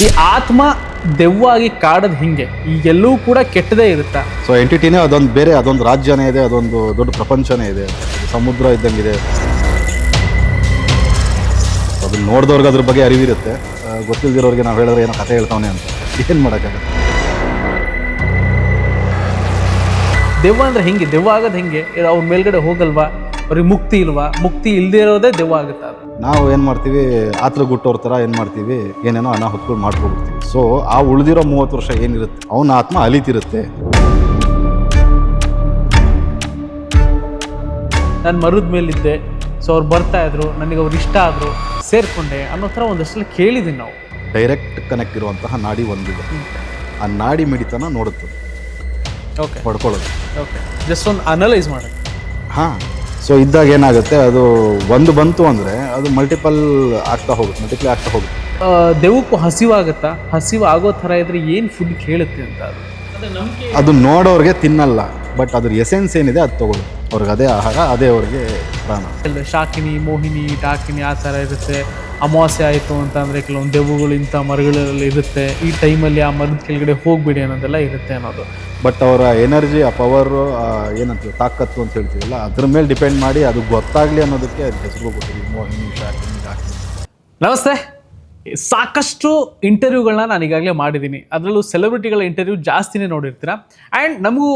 ಈ ಆತ್ಮ ದೆವ್ವಾಗಿ ಕಾಡದ್ ಹಿಂಗೆ ಈಗೆಲ್ಲವೂ ಕೂಡ ಕೆಟ್ಟದೇ ಇರುತ್ತಾ? ಸೊ ಎಂಟಿಟಿನೇ ಅದೊಂದು ಬೇರೆ ಅದೊಂದು ರಾಜ್ಯನೇ ಇದೆ ಅದೊಂದು ದೊಡ್ಡ ಪ್ರಪಂಚನೇ ಇದೆ ಸಮುದ್ರ ಇದ್ದಂಗಿದೆ. ಅದನ್ನ ನೋಡಿದವ್ರಿಗೆ ಅದ್ರ ಬಗ್ಗೆ ಅರಿವಿರುತ್ತೆ. ಆ, ಗೊತ್ತಿಲ್ದಿರೋರಿಗೆ ನಾವು ಹೇಳಿದ್ರೆ ಏನೋ ಕತೆ ಹೇಳ್ತಾವನೆ ಅಂತ. ಏನು ಮಾಡೋಕ್ಕಾಗತ್ತೆ? ದೆವ್ವ ಅಂದ್ರೆ ಹಿಂಗೆ? ದೆವ್ವ ಆಗೋದು ಹೆಂಗೆ? ಅವ್ರ ಮೇಲ್ಗಡೆ ಹೋಗಲ್ವಾ? ಅವ್ರಿಗೆ ಮುಕ್ತಿ ಇಲ್ವಾ? ಮುಕ್ತಿ ಇಲ್ದೇ ಇರೋದೇ ದೆವ್ವ ಆಗುತ್ತಾ ಅದು. ನಾವು ಏನು ಮಾಡ್ತೀವಿ ಆತ್ರ ಗುಟ್ಟೋರ್ ಥರ ಏನು ಮಾಡ್ತೀವಿ ಏನೇನೋ ಅನಾಹುತಗಳು ಮಾಡ್ಕೊಬಿಡ್ತೀವಿ ಸೊ ಆ ಉಳಿದಿರೋ ಮೂವತ್ತು ವರ್ಷ ಏನಿರುತ್ತೆ ಅವನ ಆತ್ಮ ಅಲಿತಿರುತ್ತೆ. ನಾನು ಮರದ ಮೇಲಿದ್ದೆ ಸೊ ಅವ್ರು ಬರ್ತಾ ಇದ್ರು ನನಗೆ ಅವ್ರು ಇಷ್ಟ ಆದರು ಸೇರಿಕೊಂಡೆ ಅನ್ನೋ ಥರ ಒಂದಷ್ಟು ಕೇಳಿದ್ದೀನಿ ನಾವು. ಡೈರೆಕ್ಟ್ ಕನೆಕ್ಟ್ ಇರುವಂತಹ ನಾಡಿ ಒಂದಿದೆ. ಆ ನಾಡಿ ಮಿಡಿತನ ನೋಡುತ್ತೆ. ಓಕೆ ಪಡ್ಕೊಳ್ಳೋದು. ಓಕೆ ಜಸ್ಟ್ ಒಂದು ಅನಲೈಸ್ ಮಾಡೋದು ಹಾಂ. ಸೊ ಇದ್ದಾಗ ಏನಾಗುತ್ತೆ ಅದು ಒಂದು ಬಂತು ಅಂದರೆ ಅದು ಮಲ್ಟಿಪಲ್ ಆಗ್ತಾ ಹೋಗುತ್ತೆ ಮಲ್ಟಿಪಲ್ ಆಗ್ತಾ ಹೋಗುತ್ತೆ. ದೇವಕ್ಕೂ ದೆವ್ವಕ್ಕೂ ಹಸಿವಾಗುತ್ತಾ? ಹಸಿವು ಆಗೋ ಥರ ಇದ್ರೆ ಏನು ಫುಡ್ ಕೇಳುತ್ತೆ ಅಂತ ಅದು? ಅದು ನೋಡೋರಿಗೆ ತಿನ್ನಲ್ಲ ಬಟ್ ಅದ್ರ ಎಸೆನ್ಸ್ ಏನಿದೆ ಅದು ತಗೊಳ್ಳಿ ಅವ್ರಿಗೆ ಅದೇ ಆಹಾರ ಅದೇ ಅವ್ರಿಗೆ ಪ್ರಾಣ. ಎಲ್ಲ ಶಾಕಿನಿ ಮೋಹಿನಿ ಟಾಕಿನಿ ಆ ಥರ ಇರುತ್ತೆ. ಅಮಾವಾಸ್ಯೆ ಆಯಿತು ಅಂತ ಅಂದರೆ ಕೆಲವೊಂದು ದೆವ್ವಗಳು ಇಂಥ ಮರಗಳಲ್ಲಿ ಇರುತ್ತೆ. ಈ ಟೈಮಲ್ಲಿ ಆ ಮರದ ಕೆಳಗಡೆ ಹೋಗ್ಬಿಡಿ ಅನ್ನೋದೆಲ್ಲ ಇರುತ್ತೆ ಅನ್ನೋದು. ಬಟ್ ಅವರ ಎನರ್ಜಿ ಆ ಪವರು ಏನಂತೀವಿ ತಾಕತ್ತು ಅಂತ ಹೇಳ್ತೀವಲ್ಲ ಅದ್ರ ಮೇಲೆ ಡಿಪೆಂಡ್ ಮಾಡಿ ಅದು ಗೊತ್ತಾಗಲಿ ಅನ್ನೋದಕ್ಕೆ ಅದು ಹೆಸರು ಕೊಟ್ಟಿದ್ದೀವಿ. ನಮಸ್ತೆ. ಸಾಕಷ್ಟು ಇಂಟರ್ವ್ಯೂಗಳನ್ನ ನಾನು ಈಗಾಗಲೇ ಮಾಡಿದ್ದೀನಿ. ಅದರಲ್ಲೂ ಸೆಲೆಬ್ರಿಟಿಗಳ ಇಂಟರ್ವ್ಯೂ ಜಾಸ್ತಿನೇ ನೋಡಿರ್ತೀರ? ಆ್ಯಂಡ್ ನಮಗೂ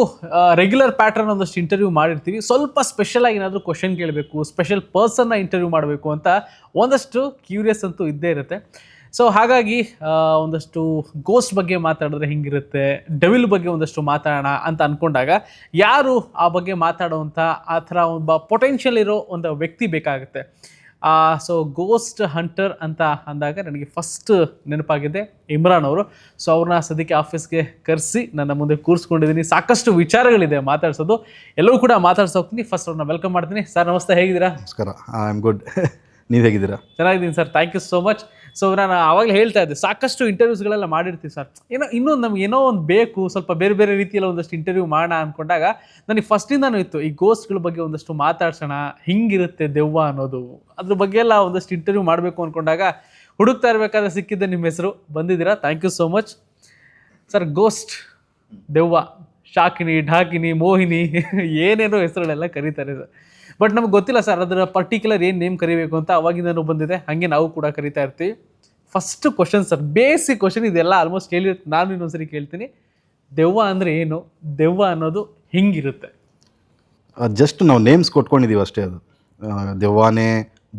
ರೆಗ್ಯುಲರ್ ಪ್ಯಾಟರ್ನ್ ಒಂದಷ್ಟು ಇಂಟರ್ವ್ಯೂ ಮಾಡಿರ್ತೀವಿ. ಸ್ವಲ್ಪ ಸ್ಪೆಷಲ್ ಆಗಿ ಏನಾದರೂ ಕ್ವಶನ್ ಕೇಳಬೇಕು ಸ್ಪೆಷಲ್ ಪರ್ಸನ್ನ ಇಂಟರ್ವ್ಯೂ ಮಾಡಬೇಕು ಅಂತ ಒಂದಷ್ಟು ಕ್ಯೂರಿಯಸ್ ಅಂತೂ ಇದ್ದೇ ಇರುತ್ತೆ. ಸೊ ಹಾಗಾಗಿ ಒಂದಷ್ಟು ಗೋಸ್ಟ್ ಬಗ್ಗೆ ಮಾತಾಡಿದ್ರೆ ಹಿಂಗಿರುತ್ತೆ ಡೆವಿಲ್ ಬಗ್ಗೆ ಒಂದಷ್ಟು ಮಾತಾಡೋಣ ಅಂತ ಅಂದ್ಕೊಂಡಾಗ ಯಾರು ಆ ಬಗ್ಗೆ ಮಾತಾಡುವಂಥ ಆ ಥರ ಒಬ್ಬ ಪೊಟೆನ್ಷಿಯಲ್ ಇರೋ ಒಂದು ವ್ಯಕ್ತಿ ಬೇಕಾಗುತ್ತೆ. ಸೊ ಗೋಸ್ಟ್ ಹಂಟರ್ ಅಂತ ಅಂದಾಗ ನನಗೆ ಫಸ್ಟ್ ನೆನಪಾಗಿದೆ ಇಮ್ರಾನ್ ಅವರು. ಸೊ ಅವ್ರನ್ನ ಸದ್ಯಕ್ಕೆ ಆಫೀಸ್ಗೆ ಕರೆಸಿ ನನ್ನ ಮುಂದೆ ಕೂರಿಸ್ಕೊಂಡಿದ್ದೀನಿ. ಸಾಕಷ್ಟು ವಿಚಾರಗಳಿದೆ ಮಾತಾಡ್ಸೋದು. ಎಲ್ಲವೂ ಕೂಡ ಮಾತಾಡ್ಸೋ ಹೋಗ್ತೀನಿ. ಫಸ್ಟ್ ಅವ್ರನ್ನ ವೆಲ್ಕಮ್ ಮಾಡ್ತೀನಿ. ಸರ್ ನಮಸ್ತೆ ಹೇಗಿದ್ದೀರಾ? ನಮಸ್ಕಾರ. ಐ ಆಮ್ ಗುಡ್ ನೀವು ಹೇಗಿದ್ದೀರಾ? ಚೆನ್ನಾಗಿದ್ದೀನಿ sir thank you so much so ನಾನು ಆವಾಗಲೇ ಹೇಳ್ತಾ ಇದ್ದೆ, ಸಾಕಷ್ಟು ಇಂಟರ್ವ್ಯೂಸ್ಗಳೆಲ್ಲ ಮಾಡಿರ್ತೀವಿ ಸರ್ ಏನೋ, ಇನ್ನೊಂದು ನಮ್ಗೆ ಏನೋ ಒಂದು ಬೇಕು, ಸ್ವಲ್ಪ ಬೇರೆ ಬೇರೆ ರೀತಿಯಲ್ಲಿ ಒಂದಷ್ಟು ಇಂಟರ್ವ್ಯೂ ಮಾಡೋಣ ಅಂದ್ಕೊಂಡಾಗ ನನಗೆ ಫಸ್ಟಿಂದನೂ ಇತ್ತು, ಈ ಗೋಸ್ಟ್ಗಳ ಬಗ್ಗೆ ಒಂದಷ್ಟು ಮಾತಾಡ್ಸೋಣ, ಹಿಂಗಿರುತ್ತೆ ದೆವ್ವ ಅನ್ನೋದು. ಅದ್ರ ಬಗ್ಗೆ ಎಲ್ಲ ಒಂದಷ್ಟು ಇಂಟರ್ವ್ಯೂ ಮಾಡಬೇಕು ಅಂದ್ಕೊಂಡಾಗ ಹುಡುಕ್ತಾ ಇರಬೇಕಾದ್ರೆ ಸಿಕ್ಕಿದ್ದೆ ನಿಮ್ಮ ಹೆಸರು, ಬಂದಿದ್ದೀರಾ? Thank you so much sir ghost ದೆವ್ವ, ಶಾಕಿನಿ, ಢಾಕಿನಿ, ಮೋಹಿನಿ, ಏನೇನೋ ಹೆಸರುಗಳೆಲ್ಲ ಕರೀತಾರೆ ಸರ್ ಬಟ್ ನಮ್ಗೆ ಗೊತ್ತಿಲ್ಲ ಸರ್ ಅದರ ಪರ್ಟಿಕ್ಯುಲರ್ ಏನು ನೇಮ್ ಕರಿಬೇಕು ಅಂತ ಅವಾಗಿಂದನೂ ಬಂದಿದೆ. ಹಾಗೆ ನಾವು ಕೂಡ ಕರಿತಾ ಇರ್ತೀವಿ. First question sir basic question ಇದೆಲ್ಲ ಆಲ್ಮೋಸ್ಟ್ ಕೇಳಿ, ನಾನು ಇನ್ನೊಂದ್ಸರಿ ಕೇಳ್ತೀನಿ. ದೆವ್ವ ಅಂದರೆ ಏನು? ದೆವ್ವ ಅನ್ನೋದು ಹಿಂಗಿರುತ್ತೆ. ಜಸ್ಟ್ ನಾವು ನೇಮ್ಸ್ ಕೊಟ್ಕೊಂಡಿದ್ದೀವಿ ಅಷ್ಟೇ ಅದು. ದೆವ್ವಾನೇ,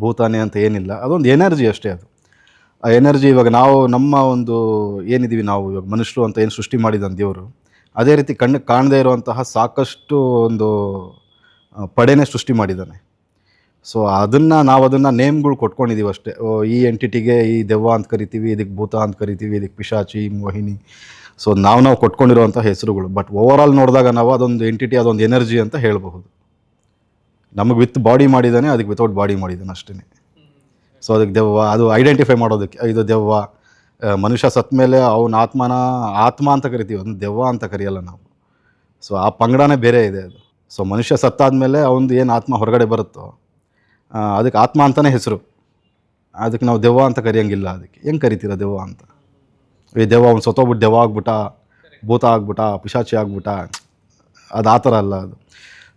ಭೂತಾನೆ ಅಂತ ಏನಿಲ್ಲ. ಅದೊಂದು ಎನರ್ಜಿ ಅಷ್ಟೇ ಅದು. ಆ ಎನರ್ಜಿ ಇವಾಗ ನಾವು, ನಮ್ಮ ಒಂದು ಏನಿದ್ದೀವಿ ನಾವು ಇವಾಗ ಮನುಷ್ಯರು ಅಂತ ಏನು ಸೃಷ್ಟಿ ಮಾಡಿದ್ದಾನೆ ದೇವರು, ಅದೇ ರೀತಿ ಕಣ್ಣು ಕಾಣದೇ ಇರುವಂತಹ ಸಾಕಷ್ಟು ಒಂದು ಪಡೆನೇ ಸೃಷ್ಟಿ ಮಾಡಿದ್ದಾನೆ. ಸೊ ಅದನ್ನು ನಾವು ಅದನ್ನು ನೇಮ್ಗಳು ಕೊಟ್ಕೊಂಡಿದ್ದೀವಿ ಅಷ್ಟೇ. ಈ ಎಂಟಿಟಿಗೆ ಈ ದೆವ್ವ ಅಂತ ಕರಿತೀವಿ, ಇದಕ್ಕೆ ಭೂತ ಅಂತ ಕರಿತೀವಿ, ಇದಕ್ಕೆ ಪಿಶಾಚಿ, ಮೋಹಿನಿ. ಸೊ ನಾವು ನಾವು ಕೊಟ್ಕೊಂಡಿರುವಂಥ ಹೆಸರುಗಳು. ಬಟ್ ಓವರ್ ನೋಡಿದಾಗ ನಾವು ಅದೊಂದು ಎಂಟಿಟಿ ಅದೊಂದು ಎನರ್ಜಿ ಅಂತ ಹೇಳಬಹುದು. ನಮಗೆ ವಿತ್ ಬಾಡಿ ಮಾಡಿದ್ದಾನೆ, ಅದಕ್ಕೆ ವಿತೌಟ್ ಬಾಡಿ ಮಾಡಿದ್ದಾನೆ ಅಷ್ಟೇ ಸೊ ಅದಕ್ಕೆ ದೆವ್ವ, ಅದು ಐಡೆಂಟಿಫೈ ಮಾಡೋದಕ್ಕೆ, ಇದು ದೆವ್ವ ಮನುಷ್ಯ ಸತ್ತ ಮೇಲೆ ಅವನ ಆತ್ಮನ, ಆತ್ಮ ಅಂತ ಕರಿತೀವಿ. ಅದನ್ನ ದೆವ್ವ ಅಂತ ಕರೆಯಲ್ಲ ನಾವು. ಸೊ ಆ ಪಂಗಡನೇ ಬೇರೆ ಇದೆ ಅದು. ಸೊ ಮನುಷ್ಯ ಸತ್ತಾದ್ಮೇಲೆ ಅವನದು ಏನು ಆತ್ಮ ಹೊರಗಡೆ ಬರುತ್ತೋ ಅದಕ್ಕೆ ಆತ್ಮ ಅಂತಲೇ ಹೆಸರು. ಅದಕ್ಕೆ ನಾವು ದೆವ್ವ ಅಂತ ಕರೆಯೋಂಗಿಲ್ಲ ಅದಕ್ಕೆ. ಹೆಂಗೆ ಕರಿತೀರ ದೆವ್ವ ಅಂತ? ಈ ದೆವ್ವ ಅವ್ನು ಸತ್ತೋಗ್ಬಿಟ್ಟು ದೆವ್ವ ಆಗ್ಬಿಟ್ಟ, ಭೂತ ಆಗ್ಬಿಟ್ಟ, ಪಿಶಾಚಿ ಆಗ್ಬಿಟ್ಟ, ಅದು ಆ ಥರ ಅಲ್ಲ ಅದು.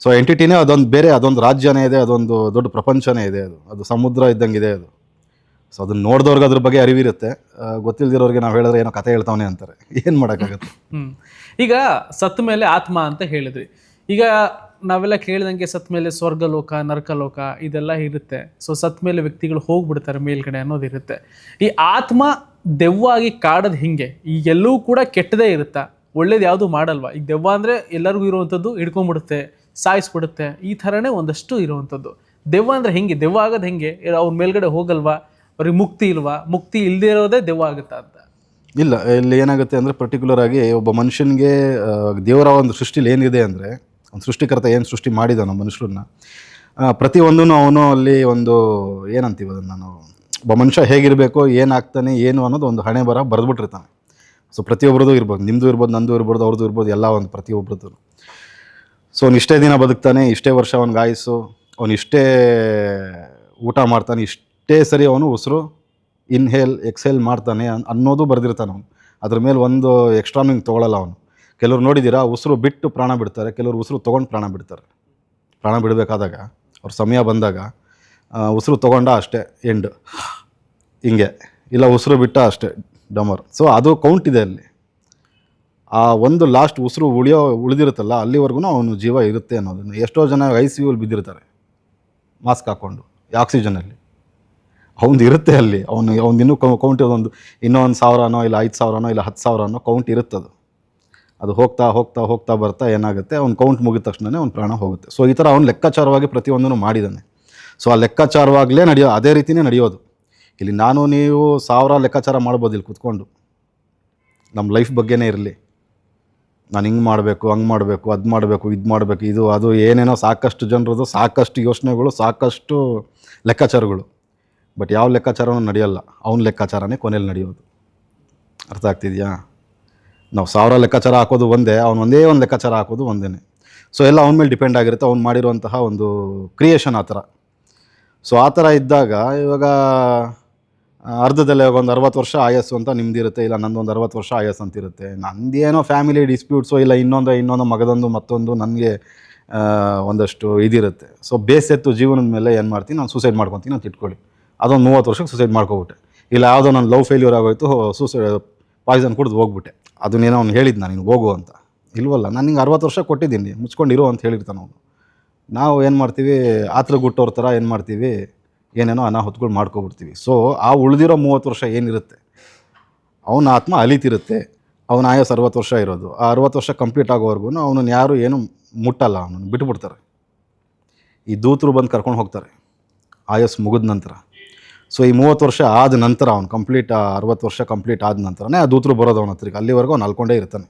ಸೊ ಎಂಟಿಟಿನೇ ಅದೊಂದು ಬೇರೆ, ಅದೊಂದು ರಾಜ್ಯನೇ ಇದೆ, ಅದೊಂದು ದೊಡ್ಡ ಪ್ರಪಂಚನೇ ಇದೆ ಅದು. ಅದು ಸಮುದ್ರ ಇದ್ದಂಗೆ ಇದೆ ಅದು. ಸೊ ಅದನ್ನ ನೋಡಿದವ್ರಿಗೆ ಅದ್ರ ಬಗ್ಗೆ ಅರಿವಿರುತ್ತೆ. ಗೊತ್ತಿಲ್ಲದಿರೋರಿಗೆ ನಾವು ಹೇಳಿದ್ರೆ ಏನೋ ಕತೆ ಹೇಳ್ತಾವನೆ ಅಂತಾರೆ. ಏನು ಮಾಡೋಕ್ಕಾಗತ್ತೆ? ಈಗ ಸತ್ತ ಮೇಲೆ ಆತ್ಮ ಅಂತ ಹೇಳಿದ್ರಿ. ಈಗ ನಾವೆಲ್ಲ ಕೇಳಿದಂಗೆ ಸತ್ ಮೇಲೆ ಸ್ವರ್ಗಲೋಕ, ನರಕಲೋಕ ಇದೆಲ್ಲ ಇರುತ್ತೆ. ಸೊ ಸತ್ ಮೇಲೆ ವ್ಯಕ್ತಿಗಳು ಹೋಗ್ಬಿಡ್ತಾರೆ ಮೇಲ್ಗಡೆ ಅನ್ನೋದಿರುತ್ತೆ ಈ ಆತ್ಮ ದೆವ್ವಾಗಿ ಕಾಡೋದು ಹಿಂಗೆ ಈಗೆಲ್ಲವೂ ಕೂಡ ಕೆಟ್ಟದೇ ಇರುತ್ತಾ? ಒಳ್ಳೇದು ಯಾವುದು ಮಾಡಲ್ವಾ? ಈಗ ದೆವ್ವ ಅಂದರೆ ಎಲ್ಲರಿಗೂ ಇರುವಂಥದ್ದು ಹಿಡ್ಕೊಂಡ್ಬಿಡುತ್ತೆ ಸಾಯಿಸ್ಬಿಡುತ್ತೆ, ಈ ಥರನೇ ಒಂದಷ್ಟು ಇರುವಂಥದ್ದು. ದೆವ್ವ ಅಂದರೆ ಹೆಂಗೆ? ದೆವ್ವ ಆಗೋದು ಹೆಂಗೆ? ಅವ್ರ ಮೇಲ್ಗಡೆ ಹೋಗಲ್ವಾ? ಅವ್ರಿಗೆ ಮುಕ್ತಿ ಇಲ್ವಾ? ಮುಕ್ತಿ ಇಲ್ಲದೇ ಇರೋದೇ ದೆವ್ವ ಆಗುತ್ತಾ ಅಂತ? ಇಲ್ಲ, ಇಲ್ಲಿ ಏನಾಗುತ್ತೆ ಅಂದರೆ ಪರ್ಟಿಕ್ಯುಲರ್ ಆಗಿ ಒಬ್ಬ ಮನುಷ್ಯನಿಗೆ ದೇವರ ಒಂದು ಸೃಷ್ಟಿಲಿ ಏನಿದೆ ಅಂದರೆ ಒಂದು ಸೃಷ್ಟಿಕರ್ತ ಏನು ಸೃಷ್ಟಿ ಮಾಡಿದಾನೋ ಮನುಷ್ಯರನ್ನ ಪ್ರತಿಯೊಂದೂ ಅವನು ಅಲ್ಲಿ ಒಂದು ಏನಂತೀವಿ ಅದನ್ನು ನಾನು, ಒಬ್ಬ ಮನುಷ್ಯ ಹೇಗಿರಬೇಕು, ಏನಾಗ್ತಾನೆ, ಏನು ಅನ್ನೋದು ಒಂದು ಹಣೆ ಬರ ಬರೆದ್ಬಿಟ್ಟಿರ್ತಾನೆ. ಸೊ ಪ್ರತಿಯೊಬ್ಬರದ್ದು ಇರ್ಬೋದು ನಿಮ್ಮದು ಇರ್ಬೋದು, ನಂದು ಇರ್ಬೋದು, ಅವ್ರದ್ದು ಇರ್ಬೋದು, ಎಲ್ಲ ಒಂದು ಪ್ರತಿಯೊಬ್ಬರದ್ದು ಸೊ ಅವ್ನು ಇಷ್ಟೇ ದಿನ ಬದುಕ್ತಾನೆ, ಇಷ್ಟೇ ವರ್ಷ ಅವ್ನಿಗೆ ಗಾಯಿಸು, ಅವನು ಇಷ್ಟೇ ಊಟ ಮಾಡ್ತಾನೆ, ಇಷ್ಟೇ ಸರಿ ಅವನು ಉಸಿರು ಇನ್ಹೇಲ್ ಎಕ್ಸೇಲ್ ಮಾಡ್ತಾನೆ ಅನ್- ಅನ್ನೋದು ಬರೆದಿರ್ತಾನೆ ಅವನು. ಅದ್ರ ಮೇಲೆ ಒಂದು ಎಕ್ಸ್ಟ್ರಾ ಹಿಂಗೆ ತೊಗೊಳಲ್ಲ ಅವನು. ಕೆಲವ್ರು ನೋಡಿದ್ದೀರಾ ಉಸಿರು ಬಿಟ್ಟು ಪ್ರಾಣ ಬಿಡ್ತಾರೆ, ಕೆಲವರು ಉಸಿರು ತೊಗೊಂಡು ಪ್ರಾಣ ಬಿಡ್ತಾರೆ. ಪ್ರಾಣ ಬಿಡಬೇಕಾದಾಗ, ಅವ್ರ ಸಮಯ ಬಂದಾಗ ಉಸಿರು ತೊಗೊಂಡ ಅಷ್ಟೇ ಎಂಡ್ ಹಿಂಗೆ. ಇಲ್ಲ, ಉಸಿರು ಬಿಟ್ಟ ಅಷ್ಟೇ, ಡಮರ್. ಸೊ ಅದು ಕೌಂಟ್ ಇದೆ ಅಲ್ಲಿ. ಆ ಒಂದು ಲಾಸ್ಟ್ ಉಸಿರು ಉಳಿಯೋ, ಉಳಿದಿರುತ್ತಲ್ಲ, ಅಲ್ಲಿವರೆಗೂ ಅವನು ಜೀವ ಇರುತ್ತೆ ಅನ್ನೋದನ್ನು. ಎಷ್ಟೋ ಜನ ಐ ಸಿ ಯುಲ್ಲಿ ಬಿದ್ದಿರ್ತಾರೆ ಮಾಸ್ಕ್ ಹಾಕ್ಕೊಂಡು ಆಕ್ಸಿಜನಲ್ಲಿ ಅವನು ಇರುತ್ತೆ ಅಲ್ಲಿ. ಅವನು ಇನ್ನೂ ಕೌಂಟ್ ಒಂದು ಇನ್ನೂ ಒಂದು ಸಾವಿರನೋ, ಇಲ್ಲ ಐದು ಸಾವಿರನೋ, ಇಲ್ಲ ಹತ್ತು ಸಾವಿರನೋ ಕೌಂಟ್ ಇರುತ್ತದು. ಅದು ಹೋಗ್ತಾ ಹೋಗ್ತಾ ಹೋಗ್ತಾ ಬರ್ತಾ ಏನಾಗುತ್ತೆ, ಅವ್ನು ಕೌಂಟ್ ಮುಗಿದ ತಕ್ಷಣವೇ ಅವ್ನು ಪ್ರಾಣ ಹೋಗುತ್ತೆ. ಸೊ ಈ ಥರ ಅವ್ನು ಲೆಕ್ಕಾಚಾರವಾಗಿ ಪ್ರತಿಯೊಂದನ್ನು ಮಾಡಿದ್ದಾನೆ. ಸೊ ಆ ಲೆಕ್ಕಾಚಾರವಾಗಲೇ ನಡೆಯೋ, ಅದೇ ರೀತಿಯೇ ನಡೆಯೋದು. ಇಲ್ಲಿ ನಾನು, ನೀವು ಸಾವಿರ ಲೆಕ್ಕಾಚಾರ ಮಾಡ್ಬೋದು ಇಲ್ಲಿ ಕುತ್ಕೊಂಡು. ನಮ್ಮ ಲೈಫ್ ಬಗ್ಗೆನೇ ಇರಲಿ. ನಾನು ಹಿಂಗೆ ಮಾಡಬೇಕು, ಹಂಗೆ ಮಾಡಬೇಕು, ಅದು ಮಾಡಬೇಕು, ಇದು ಮಾಡಬೇಕು, ಇದು, ಅದು, ಏನೇನೋ ಸಾಕಷ್ಟು ಜನರದು ಸಾಕಷ್ಟು ಯೋಚನೆಗಳು, ಸಾಕಷ್ಟು ಲೆಕ್ಕಾಚಾರಗಳು. ಬಟ್ ಯಾವ ಲೆಕ್ಕಾಚಾರವೂ ನಡೆಯಲ್ಲ. ಅವ್ನ ಲೆಕ್ಕಾಚಾರನೇ ಕೊನೆಯಲ್ಲಿ ನಡೆಯೋದು. ಅರ್ಥ ಆಗ್ತಿದೆಯಾ? ನಾವು ಸಾವಿರ ಲೆಕ್ಕಾಚಾರ ಹಾಕೋದು ಒಂದೇ, ಅವ್ನು ಒಂದೇ ಒಂದು ಲೆಕ್ಕಾಚಾರ ಹಾಕೋದು ಒಂದೇ ಸೊ ಎಲ್ಲ ಅವನ ಮೇಲೆ ಡಿಪೆಂಡ್ ಆಗಿರುತ್ತೆ, ಅವ್ನು ಮಾಡಿರುವಂತಹ ಒಂದು ಕ್ರಿಯೇಷನ್ ಆ ಥರ. ಸೊ ಆ ಥರ ಇದ್ದಾಗ ಇವಾಗ ಅರ್ಧದಲ್ಲಿ ಒಂದು ಅರವತ್ತು ವರ್ಷ ಆಯಸ್ಸು ಅಂತ ನಿಮ್ದಿರುತ್ತೆ, ಇಲ್ಲ ನಂದೊಂದು ಅರವತ್ತು ವರ್ಷ ಆಯಸ್ಸು ಅಂತ ಇರುತ್ತೆ. ನಂದೇನೋ ಫ್ಯಾಮಿಲಿ ಡಿಸ್ಪ್ಯೂಟ್ಸು ಇಲ್ಲ ಇನ್ನೊಂದು ಇನ್ನೊಂದು ಮಗದೊಂದು, ಮತ್ತೊಂದು ನನಗೆ ಒಂದಷ್ಟು ಇದಿರುತ್ತೆ. ಸೊ ಬೇಸೆತ್ತು ಜೀವನದ ಮೇಲೆ ಏನು ಮಾಡ್ತೀನಿ, ನಾನು ಸೂಸೈಡ್ ಮಾಡ್ಕೊತೀನಿ ಅಂತ ಇಟ್ಕೊಳ್ಳಿ. ಅದೊಂದು ಮೂವತ್ತು ವರ್ಷಕ್ಕೆ ಸೂಸೈಡ್ ಮಾಡ್ಕೊಬಿಟ್ಟೆ. ಇಲ್ಲ, ಯಾವುದೋ ನನ್ನ ಲವ್ ಫೇಲ್ಯೂರ್ ಆಗೋಯ್ತು ಸೂಸೈಡ್ ಪಾಯ್ಸನ್ ಕುಡಿದು ಹೋಗ್ಬಿಟ್ಟೆ. ಅದನ್ನೇನೋ ಅವ್ನು ಹೇಳಿದ್ನ, ನಾನು ಹೋಗು ಅಂತ. ಇಲ್ವಲ್ಲ, ನಾನು ನಿಂಗೆ ಅರವತ್ತು ವರ್ಷ ಕೊಟ್ಟಿದ್ದೀನಿ, ಮುಚ್ಕೊಂಡಿರು ಅಂತ ಹೇಳಿರ್ತಾನೆ ಅವನು. ನಾವು ಏನು ಮಾಡ್ತೀವಿ ಆತ್ರ ಗುಟ್ಟೋರ ಥರ ಏನು ಮಾಡ್ತೀವಿ, ಏನೇನೋ ಅನಾಹುತಗಳು ಮಾಡ್ಕೊಬಿಡ್ತೀವಿ. ಸೊ ಆ ಉಳಿದಿರೋ ಮೂವತ್ತು ವರ್ಷ ಏನಿರುತ್ತೆ? ಅವನ ಆತ್ಮ ಅಲಿತಿರುತ್ತೆ, ಅವನ ಆಯಸ್ ಅರವತ್ತು ವರ್ಷ ಇರೋದು. ಆ ಅರವತ್ತು ವರ್ಷ ಕಂಪ್ಲೀಟ್ ಆಗೋವರೆಗೂ ಅವನನ್ನು ಯಾರು ಏನು ಮುಟ್ಟಲ್ಲ ಅವನನ್ನು ಬಿಟ್ಬಿಡ್ತಾರೆ. ಈ ದೂತರು ಬಂದು ಕರ್ಕೊಂಡು ಹೋಗ್ತಾರೆ, ಆಯಸ್ ಮುಗಿದ ನಂತರ. ಸೊ ಈ ಮೂವತ್ತು ವರ್ಷ ಆದ ನಂತರ ಅವ್ನು ಕಂಪ್ಲೀಟ್ ಅರವತ್ತು ವರ್ಷ ಕಂಪ್ಲೀಟ್ ಆದ ನಂತರನೇ ಆ ದೂತರು ಬರೋದು ಅವನ ಹತ್ರಕ್ಕೆ. ಅಲ್ಲಿವರೆಗೂ ಅವ್ನು ಅಲ್ಕೊಂಡೇ ಇರ್ತಾನೆ.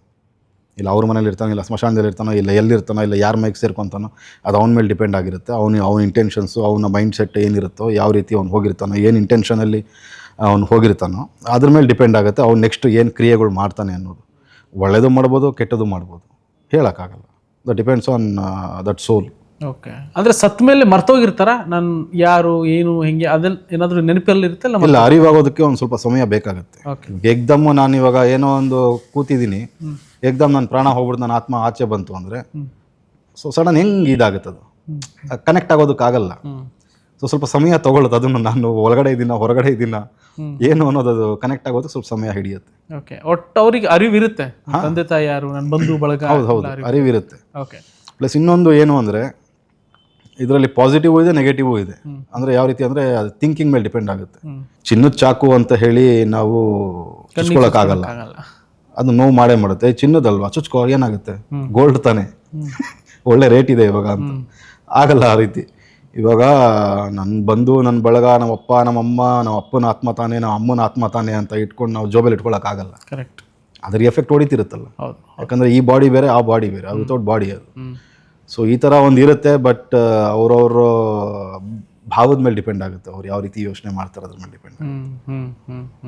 ಇಲ್ಲ ಅವ್ರ ಮನೇಲಿ ಇರ್ತಾನೆ, ಇಲ್ಲ ಸ್ಮಶಾನದಲ್ಲಿ ಇರ್ತಾನೋ, ಇಲ್ಲ ಎಲ್ಲಿರ್ತಾನೋ ಇಲ್ಲ ಯಾರ ಮೈಗೆ ಸೇರ್ಕೊತಾನೋ, ಅದು ಅವನ ಮೇಲೆ ಡಿಪೆಂಡ್ ಆಗಿರುತ್ತೆ. ಅವನು, ಅವನ ಇಂಟೆನ್ಷನ್ಸು ಅವನ ಮೈಂಡ್ ಸೆಟ್ ಏನಿರುತ್ತೋ, ಯಾವ ರೀತಿ ಅವ್ನು ಹೋಗಿರ್ತಾನೋ, ಏನು ಇಂಟೆನ್ಷನಲ್ಲಿ ಅವ್ನು ಹೋಗಿರ್ತಾನೋ, ಅದ್ರ ಮೇಲೆ ಡಿಪೆಂಡ್ ಆಗುತ್ತೆ ಅವ್ನು ನೆಕ್ಸ್ಟ್ ಏನು ಕ್ರಿಯೆಗಳು ಮಾಡ್ತಾನೆ ಅನ್ನೋದು. ಒಳ್ಳೆಯದು ಮಾಡ್ಬೋದು, ಕೆಟ್ಟದು ಮಾಡ್ಬೋದು. ಹೇಳೋಕ್ಕಾಗಲ್ಲ. The depends on that soul okay ಅಂದ್ರೆ ಸತ್ ಮೇಲೆ ಮರ್ತೋಗಿರ್ತಾರ? ನಾನು ಯಾರು ಏನು ಹೆಂಗೆ ಅದೆಲ್ಲ ಏನಾದ್ರೂ ನೆನಪಲ್ಲಿ ಇರುತ್ತೆ ಇಲ್ಲ ಅರಿವಾಗೋದಕ್ಕೆ ಒಂದು ಸ್ವಲ್ಪ ಸಮಯ ಬೇಕಾಗುತ್ತೆ. ಏಕ್ದಮ್ ನಾನು ಇವಾಗ ಏನೋ ಒಂದು ಕೂತಿದ್ದೀನಿ. ಏಕ್ದಮ್ ನನ್ನ ಪ್ರಾಣ ಹೋಗ್ಬಿಟ್ಟು ನನ್ನ ಆತ್ಮ ಆಚೆ ಬಂತು ಅಂದರೆ ಸೊ ಸಡನ್ ಹೆಂಗೆ ಇದಾಗುತ್ತೆ ಅದು? ಕನೆಕ್ಟ್ ಆಗೋದಕ್ಕಾಗಲ್ಲ ಸೊ ಸ್ವಲ್ಪ ಸಮಯ ತಗೊಳ್ಳುತ್ತೆ ಅದನ್ನು ನಾನು ಒಳಗಡೆ ಇದ್ದೀನ ಹೊರಗಡೆ ಇದ್ದೀನ ಏನು ಅನ್ನೋದು ಅದು ಕನೆಕ್ಟ್ ಆಗೋದಕ್ಕೆ ಸ್ವಲ್ಪ ಸಮಯ ಹಿಡಿಯುತ್ತೆ. ಓಕೆ ಒಟ್ಟು ಅವ್ರಿಗೆ ಅರಿವಿರುತ್ತೆ. ತಂದೆ ತಾಯಿ ಯಾರು ನನ್ನ ಬಂಧು ಬಳಗ ಹೌದು ಹೌದು. ಅರಿವಿರುತ್ತೆ. ಓಕೆ ಪ್ಲಸ್ ಇನ್ನೊಂದು ಏನು ಅಂದರೆ ಇದರಲ್ಲಿ ಪಾಸಿಟಿವ್ ಇದೆ ನೆಗೆಟಿವ್ ಇದೆ. ಅಂದರೆ ಯಾವ ರೀತಿ ಅಂದರೆ ಅದು ಥಿಂಕಿಂಗ್ ಮೇಲೆ ಡಿಪೆಂಡ್ ಆಗುತ್ತೆ. ಚಿನ್ನದ ಚಾಕು ಅಂತ ಹೇಳಿ ನಾವು ಚುಚ್ಕೊಳಕ್ಕಾಗಲ್ಲ ಆಗಲ್ಲ ಅದು ನೋವು ಮಾಡೇ ಮಾಡುತ್ತೆ. ಚಿನ್ನದಲ್ವಾ? ಚುಚ್ಕೋ ಏನಾಗುತ್ತೆ? ಗೋಲ್ಡ್ ತಾನೆ. ಒಳ್ಳೆ ರೇಟ್ ಇದೆ ಇವಾಗ ಅಂತ. ಆಗಲ್ಲ ಆ ರೀತಿ. ಇವಾಗ ನನ್ನ ಬಂಧು ನನ್ನ ಬಳಗ ನಮ್ಮ ಅಪ್ಪ ನಮ್ಮಮ್ಮ ನಮ್ಮ ಅಪ್ಪನ ಆತ್ಮ ತಾನೆ ನಮ್ಮ ಅಮ್ಮನ ಆತ್ಮ ತಾನೆ ಅಂತ ಇಟ್ಕೊಂಡು ನಾವು ಜೋಬಲ್ಲಿ ಇಟ್ಕೊಳ್ಳೋಕ್ಕಾಗಲ್ಲ ಕರೆಕ್ಟ್ ಅದ್ರ ಎಫೆಕ್ಟ್ ಹೊಡಿತಿರುತ್ತಲ್ಲ. ಯಾಕಂದರೆ ಈ ಬಾಡಿ ಬೇರೆ ಆ ಬಾಡಿ ಬೇರೆ ಅದು ವಿತೌಟ್ ಬಾಡಿ ಅದು. ಸೊ ಈ ಥರ ಒಂದು ಇರುತ್ತೆ ಬಟ್ ಅವ್ರವ್ರ ಭಾವದ ಮೇಲೆ ಡಿಪೆಂಡ್ ಆಗುತ್ತೆ. ಅವ್ರು ಯಾವ ರೀತಿ ಯೋಚನೆ ಮಾಡ್ತಾರೆ ಅದ್ರ ಮೇಲೆ ಡಿಪೆಂಡ್